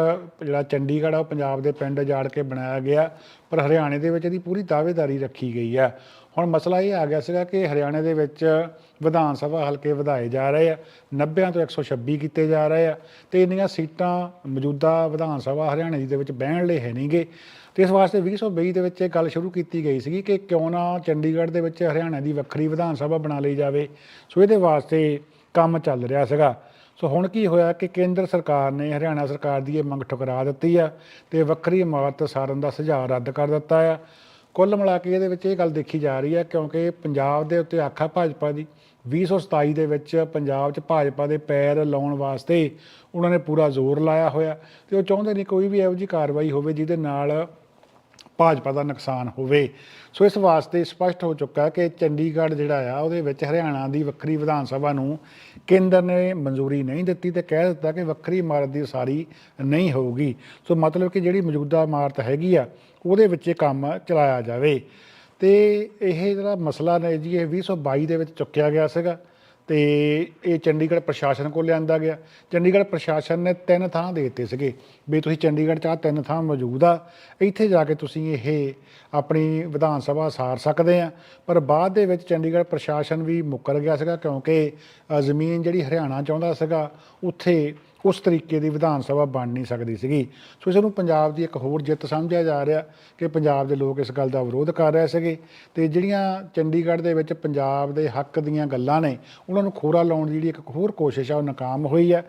ਜਿਹੜਾ ਚੰਡੀਗੜ੍ਹ ਆ, ਉਹ ਪੰਜਾਬ ਦੇ ਪਿੰਡ ਜਾੜ ਕੇ ਬਣਾਇਆ ਗਿਆ, ਪਰ ਹਰਿਆਣੇ ਦੇ ਵਿੱਚ ਇਹਦੀ ਪੂਰੀ ਦਾਅਵੇਦਾਰੀ ਰੱਖੀ ਗਈ ਆ। ਹੁਣ ਮਸਲਾ ਇਹ ਆ ਗਿਆ ਸੀਗਾ ਕਿ ਹਰਿਆਣੇ ਦੇ ਵਿੱਚ ਵਿਧਾਨ ਸਭਾ ਹਲਕੇ ਵਧਾਏ ਜਾ ਰਹੇ ਆ 90 ਤੋਂ 126 ਕੀਤੇ ਜਾ ਰਹੇ ਆ, ਤੇ ਇੰਨੀਆਂ ਸੀਟਾਂ ਮੌਜੂਦਾ ਵਿਧਾਨ ਸਭਾ ਹਰਿਆਣੇ ਦੀ ਦੇ ਵਿੱਚ ਬਹਿਣ ਲਈ ਹੈ ਨਹੀਂਗੇ ਤੇ ਇਸ ਵਾਸਤੇ 2022 ਦੇ ਵਿੱਚ ਇਹ ਗੱਲ ਸ਼ੁਰੂ ਕੀਤੀ ਗਈ ਸੀਗੀ ਕਿ ਕਿਉਂ ਨਾ ਚੰਡੀਗੜ੍ਹ ਦੇ ਵਿੱਚ ਹਰਿਆਣਾ ਦੀ ਵੱਖਰੀ ਵਿਧਾਨ ਸਭਾ ਬਣਾ ਲਈ ਜਾਵੇ। ਸੋ ਇਹਦੇ ਵਾਸਤੇ ਕੰਮ ਚੱਲ ਰਿਹਾ ਸੀਗਾ। ਸੋ ਹੁਣ ਕੀ ਹੋਇਆ ਕਿ ਕੇਂਦਰ ਸਰਕਾਰ ਨੇ ਹਰਿਆਣਾ ਸਰਕਾਰ ਦੀ ਇਹ ਮੰਗ ਠੁਕਰਾ ਦਿੱਤੀ ਆ ਤੇ ਵੱਖਰੀ ਇਮਾਰਤ ਸਾਰਨ ਦਾ ਸੁਝਾਅ ਰੱਦ ਕਰ ਦਿੱਤਾ ਆ। ਕੁੱਲ ਮਿਲਾ ਕੇ ਇਹਦੇ ਵਿੱਚ ਇਹ ਗੱਲ ਦੇਖੀ ਜਾ ਰਹੀ ਹੈ ਕਿਉਂਕਿ ਪੰਜਾਬ ਦੇ ਉੱਤੇ ਆਖਾ ਭਾਜਪਾ ਦੀ 2027 ਦੇ ਵਿੱਚ ਪੰਜਾਬ 'ਚ ਭਾਜਪਾ ਦੇ ਪੈਰ ਲਾਉਣ ਵਾਸਤੇ ਉਹਨਾਂ ਨੇ ਪੂਰਾ ਜ਼ੋਰ ਲਾਇਆ ਹੋਇਆ ਤੇ ਉਹ ਚਾਹੁੰਦੇ ਨੇ ਕੋਈ ਵੀ ਇਹੋ ਜਿਹੀ ਕਾਰਵਾਈ ਹੋਵੇ ਜਿਹਦੇ ਨਾਲ ਭਾਜਪਾ ਦਾ ਨੁਕਸਾਨ ਹੋਵੇ। ਸੋ ਇਸ ਵਾਸਤੇ ਸਪਸ਼ਟ ਹੋ ਚੁੱਕਾ ਕਿ ਚੰਡੀਗੜ੍ਹ ਜਿਹੜਾ ਆ, ਉਹਦੇ ਵਿੱਚ ਹਰਿਆਣਾ ਦੀ ਵੱਖਰੀ ਵਿਧਾਨ ਸਭਾ ਨੂੰ ਕੇਂਦਰ ਨੇ ਮਨਜ਼ੂਰੀ ਨਹੀਂ ਦਿੱਤੀ ਤੇ ਕਹਿ ਦਿੱਤਾ ਕਿ ਵੱਖਰੀ ਇਮਾਰਤ ਦੀ ਉਸਾਰੀ ਨਹੀਂ ਹੋਊਗੀ। ਸੋ ਮਤਲਬ ਕਿ ਜਿਹੜੀ ਮੌਜੂਦਾ ਇਮਾਰਤ ਹੈਗੀ ਆ, ਉਹਦੇ ਵਿੱਚ ਇਹ ਕੰਮ ਚਲਾਇਆ ਜਾਵੇ। ਤੇ ਇਹ ਜਿਹੜਾ ਮਸਲਾ ਨੇ ਜੀ, ਇਹ 2022 ਦੇ ਵਿੱਚ ਚੁੱਕਿਆ ਗਿਆ ਸੀਗਾ। ਤੇ ਇਹ ਚੰਡੀਗੜ੍ਹ ਪ੍ਰਸ਼ਾਸਨ ਕੋਲ ਲਿਆਂਦਾ ਗਿਆ। ਚੰਡੀਗੜ੍ਹ ਪ੍ਰਸ਼ਾਸਨ ਨੇ ਤਿੰਨ ਥਾਂ ਦੇ ਦਿੱਤੇ ਸੀਗੇ ਵੀ ਤੁਸੀਂ ਚੰਡੀਗੜ੍ਹ 'ਚ ਆਹ ਤਿੰਨ ਥਾਂ ਮੌਜੂਦ ਆ। ਇੱਥੇ ਜਾ ਕੇ ਤੁਸੀਂ ਇਹ ਆਪਣੀ ਵਿਧਾਨ ਸਭਾ ਸਾਰ ਸਕਦੇ ਆ। ਪਰ ਬਾਅਦ ਦੇ ਵਿੱਚ ਚੰਡੀਗੜ੍ਹ ਪ੍ਰਸ਼ਾਸਨ ਵੀ ਮੁੱਕਰ ਗਿਆ ਸੀਗਾ ਕਿਉਂਕਿ ਜ਼ਮੀਨ ਜਿਹੜੀ ਹਰਿਆਣਾ ਚਾਹੁੰਦਾ ਸੀਗਾ, ਉੱਥੇ ਉਸ ਤਰੀਕੇ ਦੀ ਵਿਧਾਨ ਸਭਾ ਬਣ ਨਹੀਂ ਸਕਦੀ ਸੀਗੀ। ਸੋ ਇਸ ਨੂੰ ਪੰਜਾਬ ਦੀ ਇੱਕ ਹੋਰ ਜਿੱਤ ਸਮਝਿਆ ਜਾ ਰਿਹਾ ਕਿ ਪੰਜਾਬ ਦੇ ਲੋਕ ਇਸ ਗੱਲ ਦਾ ਵਿਰੋਧ ਕਰ ਰਹੇ ਸੀਗੇ ਤੇ ਜਿਹੜੀਆਂ ਚੰਡੀਗੜ੍ਹ ਦੇ ਵਿੱਚ ਪੰਜਾਬ ਦੇ ਹੱਕ ਦੀਆਂ ਗੱਲਾਂ ਨੇ, ਉਹਨਾਂ ਨੂੰ ਖੋਰਾ ਲਾਉਣ ਦੀ ਜਿਹੜੀ ਇੱਕ ਹੋਰ ਕੋਸ਼ਿਸ਼ ਆ, ਉਹ ਨਾਕਾਮ ਹੋਈ ਹੈ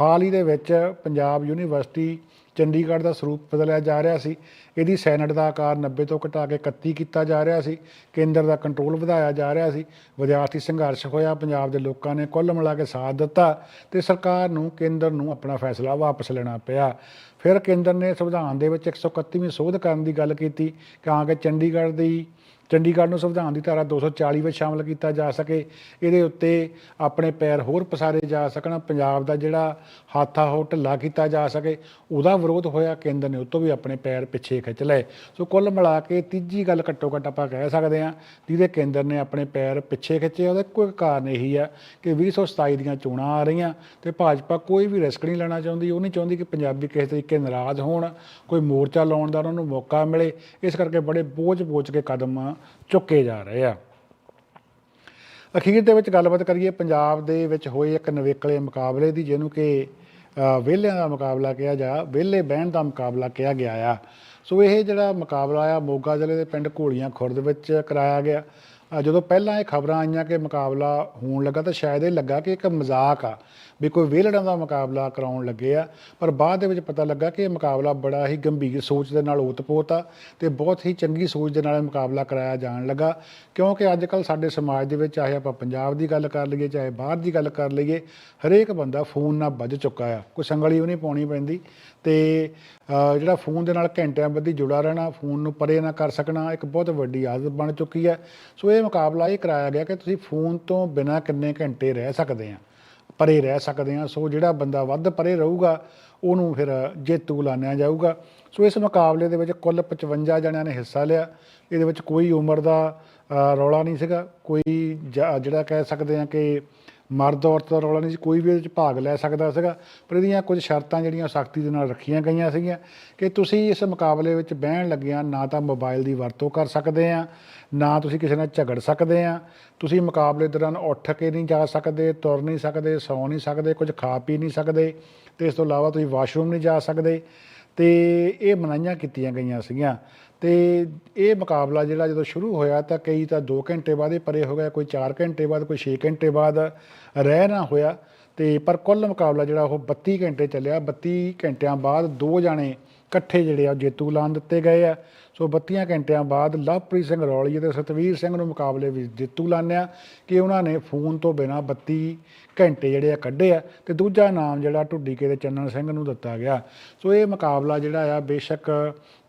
ਹਾਲ ਹੀ ਦੇ ਵਿੱਚ ਪੰਜਾਬ ਯੂਨੀਵਰਸਿਟੀ ਚੰਡੀਗੜ੍ਹ ਦਾ ਸਰੂਪ ਬਦਲਿਆ ਜਾ ਰਿਹਾ ਸੀ। ਇਹਦੀ ਸੈਨੇਟ ਦਾ ਆਕਾਰ 90 ਤੋਂ ਘਟਾ ਕੇ 31 ਕੀਤਾ ਜਾ ਰਿਹਾ ਸੀ। ਕੇਂਦਰ ਦਾ ਕੰਟਰੋਲ ਵਧਾਇਆ ਜਾ ਰਿਹਾ ਸੀ। ਵਿਦਿਆਰਥੀ ਸੰਘਰਸ਼ ਹੋਇਆ। ਪੰਜਾਬ ਦੇ ਲੋਕਾਂ ਨੇ ਕੁੱਲ ਮਿਲਾ ਕੇ ਸਾਥ ਦਿੱਤਾ ਤੇ ਸਰਕਾਰ ਨੂੰ, ਕੇਂਦਰ ਨੂੰ ਆਪਣਾ ਫੈਸਲਾ ਵਾਪਸ ਲੈਣਾ ਪਿਆ। ਫਿਰ ਕੇਂਦਰ ਨੇ ਸੰਵਿਧਾਨ ਦੇ ਵਿੱਚ 131ਵੀਂ ਸੋਧ ਕਰਨ ਦੀ ਗੱਲ ਕੀਤੀ। ਤਾਂ ਕਿ ਚੰਡੀਗੜ੍ਹ ਦੀ ਚੰਡੀਗੜ੍ਹ ਨੂੰ ਸੰਵਿਧਾਨ ਦੀ ਧਾਰਾ 240 ਵਿੱਚ ਸ਼ਾਮਲ ਕੀਤਾ ਜਾ ਸਕੇ, ਇਹਦੇ ਉੱਤੇ ਆਪਣੇ ਪੈਰ ਹੋਰ ਪਸਾਰੇ ਜਾ ਸਕਣ, ਪੰਜਾਬ ਦਾ ਜਿਹੜਾ ਹੱਥ ਆ ਉਹ ਢਿੱਲਾ ਕੀਤਾ ਜਾ ਸਕੇ, ਉਹਦਾ ਵਿਰੋਧ ਹੋਇਆ, ਕੇਂਦਰ ਨੇ ਉਤੋਂ ਵੀ ਆਪਣੇ ਪੈਰ ਪਿੱਛੇ ਖਿੱਚ ਲਏ। ਸੋ ਕੁੱਲ ਮਿਲਾ ਕੇ ਤੀਜੀ ਗੱਲ ਘੱਟੋ ਘੱਟ ਆਪਾਂ ਕਹਿ ਸਕਦੇ ਹਾਂ, ਜਿਹਦੇ ਕੇਂਦਰ ਨੇ ਆਪਣੇ ਪੈਰ ਪਿੱਛੇ ਖਿੱਚੇ, ਉਹਦਾ ਕੋਈ ਕਾਰਨ ਇਹੀ ਆ ਕਿ 2027 ਦੀਆਂ ਚੋਣਾਂ ਆ ਰਹੀਆਂ ਤੇ ਭਾਜਪਾ ਕੋਈ ਵੀ ਰਿਸਕ ਨਹੀਂ ਲੈਣਾ ਚਾਹੁੰਦੀ, ਉਹ ਨਹੀਂ ਚਾਹੁੰਦੀ ਕਿ ਪੰਜਾਬੀ ਕਿਸੇ ਤਰੀਕੇ ਨਾਰਾਜ਼ ਹੋਣ, ਕੋਈ ਮੋਰਚਾ ਲਾਉਣ ਦਾ ਉਹਨਾਂ ਨੂੰ ਮੌਕਾ ਮਿਲੇ। ਇਸ ਕਰਕੇ ਬੜੇ ਬੋਝ-ਬੋਝ ਕੇ ਕਦਮ ਚੁੱਕੇ ਜਾ ਰਹੇ ਆ। ਅਖੀਰ ਦੇ ਵਿੱਚ ਗੱਲਬਾਤ ਕਰੀਏ, ਪੰਜਾਬ ਦੇ ਵਿੱਚ ਹੋਏ ਇੱਕ ਨਵੇਕਲੇ ਮੁਕਾਬਲੇ ਦੀ, ਜਿਹਨੂੰ ਕਿ ਵਿਹਲਿਆਂ ਦਾ ਮੁਕਾਬਲਾ ਕਿਹਾ ਜਾ, ਵਿਹਲੇ ਬਹਿਣ ਦਾ ਮੁਕਾਬਲਾ ਕਿਹਾ ਗਿਆ ਆ। ਸੋ ਇਹ ਜਿਹੜਾ ਮੁਕਾਬਲਾ ਆ, ਮੋਗਾ ਜ਼ਿਲ੍ਹੇ ਦੇ ਪਿੰਡ ਘੋਲੀਆਂ ਖੁਰਦ ਵਿੱਚ ਕਰਾਇਆ ਗਿਆ। ਜਦੋਂ ਪਹਿਲਾਂ ਇਹ ਖਬਰਾਂ ਆਈਆਂ ਕਿ ਮੁਕਾਬਲਾ ਹੋਣ ਲੱਗਾ ਤਾਂ ਸ਼ਾਇਦ ਇਹ ਲੱਗਾ ਕਿ ਇੱਕ ਮਜ਼ਾਕ ਆ ਵੀ ਕੋਈ ਵਿਹਲੜਾਂ ਦਾ ਮੁਕਾਬਲਾ ਕਰਾਉਣ ਲੱਗੇ ਆ, ਪਰ ਬਾਅਦ ਦੇ ਵਿੱਚ ਪਤਾ ਲੱਗਾ ਕਿ ਇਹ ਮੁਕਾਬਲਾ ਬੜਾ ਹੀ ਗੰਭੀਰ ਸੋਚ ਦੇ ਨਾਲ ਓਤਪੋਤ ਆ ਤੇ ਬਹੁਤ ਹੀ ਚੰਗੀ ਸੋਚ ਦੇ ਨਾਲ ਇਹ ਮੁਕਾਬਲਾ ਕਰਾਇਆ ਜਾਣ ਲੱਗਾ। ਕਿਉਂਕਿ ਅੱਜ ਕੱਲ ਸਾਡੇ ਸਮਾਜ ਦੇ ਵਿੱਚ ਚਾਹੇ ਆਪਾਂ ਪੰਜਾਬ ਦੀ ਗੱਲ ਕਰ ਲਈਏ, ਚਾਹੇ ਬਾਹਰ ਦੀ ਗੱਲ ਕਰ ਲਈਏ, ਹਰੇਕ ਬੰਦਾ ਫੋਨ ਨਾਲ ਵੱਜ ਚੁੱਕਾ ਆ। ਕੋਈ ਸੰਗਲੀ ਉਹ ਨਹੀਂ ਪਾਉਣੀ ਪੈਂਦੀ ਤੇ ਜਿਹੜਾ ਫੋਨ ਦੇ ਨਾਲ ਘੰਟਿਆਂ ਬੱਧੀ ਜੁੜਾ ਰਹਿਣਾ, ਫੋਨ ਨੂੰ ਪਰੇ ਨਾ ਕਰ ਸਕਣਾ, ਇੱਕ ਬਹੁਤ ਵੱਡੀ ਆਦਤ ਬਣ ਚੁੱਕੀ ਹੈ ਸੋ ਇਹ ਮੁਕਾਬਲਾ ਇਹ ਕਰਾਇਆ ਗਿਆ ਕਿ ਤੁਸੀਂ ਫੋਨ ਤੋਂ ਬਿਨਾਂ ਕਿੰਨੇ ਘੰਟੇ ਰਹਿ ਸਕਦੇ ਆ, ਪਰੇ ਰਹਿ ਸਕਦੇ ਆ, ਸੋ ਜਿਹੜਾ ਬੰਦਾ ਵੱਧ ਪਰੇ ਰਹੂਗਾ, ਉਹਨੂੰ ਫਿਰ ਜੇਤੂ ਲਾਣਿਆ ਜਾਊਗਾ। ਸੋ ਇਸ ਮੁਕਾਬਲੇ ਦੇ ਵਿੱਚ ਕੁੱਲ 55 ਜਣਿਆਂ ਨੇ ਹਿੱਸਾ ਲਿਆ। ਇਹਦੇ ਵਿੱਚ ਕੋਈ ਉਮਰ ਦਾ ਰੌਲਾ ਨਹੀਂ ਸੀਗਾ। ਕੋਈ ਜ- ਜਿਹੜਾ ਕਹਿ ਸਕਦੇ ਆ ਕਿ ਮਰਦ ਔਰਤ ਦਾ ਰੌਲਾ ਨਹੀਂ ਸੀ, ਕੋਈ ਵੀ ਇਹਦੇ ਵਿੱਚ ਭਾਗ ਲੈ ਸਕਦਾ ਸੀਗਾ, ਪਰ ਇਹਦੀਆਂ ਕੁਝ ਸ਼ਰਤਾਂ ਜਿਹੜੀਆਂ ਸਖਤੀ ਦੇ ਨਾਲ ਰੱਖੀਆਂ ਗਈਆਂ ਸੀਗੀਆਂ ਕਿ ਤੁਸੀਂ ਇਸ ਮੁਕਾਬਲੇ ਵਿੱਚ ਬਹਿਣ ਲੱਗਿਆਂ ਨਾ ਤਾਂ ਮੋਬਾਈਲ ਦੀ ਵਰਤੋਂ ਕਰ ਸਕਦੇ ਆ, ਨਾ ਤੁਸੀਂ ਕਿਸੇ ਨਾਲ ਝਗੜ ਸਕਦੇ ਆ, ਤੁਸੀਂ ਮੁਕਾਬਲੇ ਦੌਰਾਨ ਉੱਠ ਕੇ ਨਹੀਂ ਜਾ ਸਕਦੇ, ਤੁਰ ਨਹੀਂ ਸਕਦੇ, ਸੌ ਨਹੀਂ ਸਕਦੇ, ਕੁਝ ਖਾ ਪੀ ਨਹੀਂ ਸਕਦੇ ਤੇ ਇਸ ਤੋਂ ਇਲਾਵਾ ਤੁਸੀਂ ਵਾਸ਼ਰੂਮ ਨਹੀਂ ਜਾ ਸਕਦੇ ਤੇ ਇਹ ਮਨਾਈਆਂ ਕੀਤੀਆਂ ਗਈਆਂ ਸੀਗੀਆਂ। ਤੇ ਇਹ ਮੁਕਾਬਲਾ ਜਿਹੜਾ ਜਦੋਂ ਸ਼ੁਰੂ ਹੋਇਆ ਤਾਂ ਕਈ ਤਾਂ 2 ਘੰਟੇ ਬਾਅਦ ਹੀ ਪਰੇ ਹੋ ਗਿਆ, ਕੋਈ 4 ਘੰਟੇ ਬਾਅਦ, ਕੋਈ 6 ਘੰਟੇ ਬਾਅਦ ਰਹਿ ਨਾ ਹੋਇਆ। ਤੇ ਪਰ ਕੁੱਲ ਮੁਕਾਬਲਾ ਜਿਹੜਾ ਉਹ 32 ਘੰਟੇ ਚੱਲਿਆ। 32 ਘੰਟਿਆਂ ਬਾਅਦ ਦੋ ਜਾਣੇ ਇਕੱਠੇ ਜਿਹੜੇ ਆ ਜੇਤੂ ਐਲਾਨ ਦਿੱਤੇ ਗਏ ਆ। ਸੋ 32 ਘੰਟਿਆਂ ਬਾਅਦ ਲਵਪ੍ਰੀਤ ਸਿੰਘ ਰੌਲੀ ਅਤੇ ਸਤਵੀਰ ਸਿੰਘ ਨੂੰ ਮੁਕਾਬਲੇ ਵਿੱਚ ਜੇਤੂ ਐਲਾਨਿਆ ਕਿ ਉਹਨਾਂ ਨੇ ਫੋਨ ਤੋਂ ਬਿਨਾਂ 32 ਘੰਟੇ ਜਿਹੜੇ ਆ ਕੱਢੇ ਆ ਤੇ ਦੂਜਾ ਨਾਮ ਜਿਹੜਾ ਢੁੱਡੀਕੇ ਦੇ ਚੰਨਨ ਸਿੰਘ ਨੂੰ ਦਿੱਤਾ ਗਿਆ। ਸੋ ਇਹ ਮੁਕਾਬਲਾ ਜਿਹੜਾ ਆ ਬੇਸ਼ੱਕ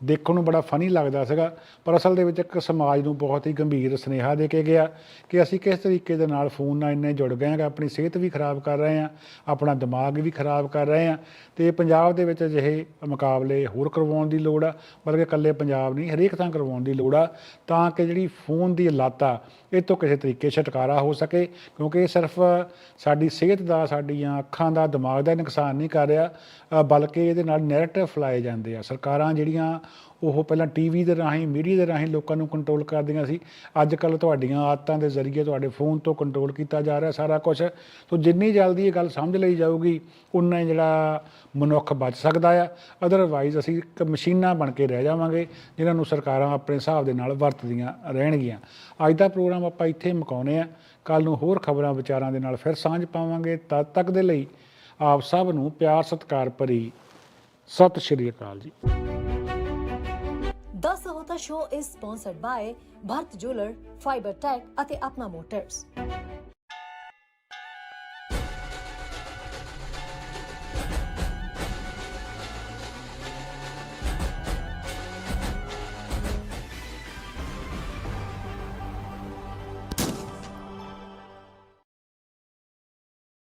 ਦੇਖਣ ਨੂੰ ਬੜਾ ਫਨੀ ਲੱਗਦਾ ਸੀਗਾ, ਪਰ ਅਸਲ ਦੇ ਵਿੱਚ ਇੱਕ ਸਮਾਜ ਨੂੰ ਬਹੁਤ ਹੀ ਗੰਭੀਰ ਸੁਨੇਹਾ ਦੇ ਕੇ ਗਿਆ ਕਿ ਅਸੀਂ ਕਿਸ ਤਰੀਕੇ ਦੇ ਨਾਲ ਫੋਨ ਨਾਲ ਇੰਨੇ ਜੁੜ ਗਏ ਹਾਂ ਕਿ ਆਪਣੀ ਸਿਹਤ ਵੀ ਖਰਾਬ ਕਰ ਰਹੇ ਹਾਂ ਆਪਣਾ ਦਿਮਾਗ ਵੀ ਖਰਾਬ ਕਰ ਰਹੇ ਹਾਂ ਤੇ ਪੰਜਾਬ ਦੇ ਵਿੱਚ ਅਜਿਹੇ ਮੁਕਾਬਲੇ ਹੋਰ ਕਰਵਾਉਣ ਦੀ ਲੋੜ ਆ, ਬਲਕਿ ਇਕੱਲੇ ਪੰਜਾਬ ਨਹੀਂ ਹਰੇਕ ਥਾਂ ਕਰਵਾਉਣ ਦੀ ਲੋੜ ਆ, ਤਾਂ ਕਿ ਜਿਹੜੀ ਫੋਨ ਦੀ ਲੱਤ ਆ, ਇਹ ਤੋਂ ਕਿਸੇ ਤਰੀਕੇ ਛੁਟਕਾਰਾ ਹੋ ਸਕੇ, ਕਿਉਂਕਿ ਇਹ ਸਿਰਫ ਸਾਡੀ ਸਿਹਤ ਦਾ, ਸਾਡੀਆਂ ਅੱਖਾਂ ਦਾ, ਦਿਮਾਗ ਦਾ ਨੁਕਸਾਨ ਨਹੀਂ ਕਰ ਰਿਹਾ ਬਲਕਿ ਇਹਦੇ ਨਾਲ ਨੈਰੇਟਿਵ ਫਲਾਏ ਜਾਂਦੇ ਆ। ਸਰਕਾਰਾਂ ਜਿਹੜੀਆਂ ਉਹ ਪਹਿਲਾਂ ਟੀਵੀ ਦੇ ਰਾਹੀਂ ਮੀਡੀਆ ਦੇ ਰਾਹੀਂ ਲੋਕਾਂ ਨੂੰ ਕੰਟਰੋਲ ਕਰਦੀਆਂ ਸੀ। ਅੱਜ ਕੱਲ ਤੁਹਾਡੀਆਂ ਆਦਤਾਂ ਦੇ ਜ਼ਰੀਏ ਤੁਹਾਡੇ ਫੋਨ ਤੋਂ ਕੰਟਰੋਲ ਕੀਤਾ ਜਾ ਰਿਹਾ ਸਾਰਾ ਕੁਝ ਸੋ ਜਿੰਨੀ ਜਲਦੀ ਇਹ ਗੱਲ ਸਮਝ ਲਈ ਜਾਊਗੀ ਉਨਾ ਹੀ ਜਿਹੜਾ ਮਨੁੱਖ ਬਚ ਸਕਦਾ ਆ। ਅਦਰਵਾਈਜ਼ ਅਸੀਂ ਇੱਕ ਮਸ਼ੀਨਾਂ ਬਣ ਕੇ ਰਹਿ ਜਾਵਾਂਗੇ, ਜਿਨ੍ਹਾਂ ਨੂੰ ਸਰਕਾਰਾਂ ਆਪਣੇ ਹਿਸਾਬ ਦੇ ਨਾਲ ਵਰਤਦੀਆਂ ਰਹਿਣਗੀਆਂ। ਅੱਜ ਦਾ ਪ੍ਰੋਗਰਾਮ ਆਪਾਂ ਇੱਥੇ ਮੁਕਾਉਨੇ ਆ। ਕੱਲ ਨੂੰ ਹੋਰ ਖਬਰਾਂ ਵਿਚਾਰਾਂ ਦੇ ਨਾਲ ਫਿਰ ਸਾਂਝ ਪਾਵਾਂਗੇ। ਤਦ ਤੱਕ ਦੇ ਲਈ ਆਪ ਸਭ ਨੂੰ ਪਿਆਰ, ਸਤਿਕਾਰ ਭਰੀ ਸਤਿ ਸ਼੍ਰੀ ਅਕਾਲ ਜੀ। ਦਸ ਹੋਤਾ show is sponsored by Bharat jeweller fibre tech ਅਤੇ ਆਪਣਾ ਮੋਟਰਸ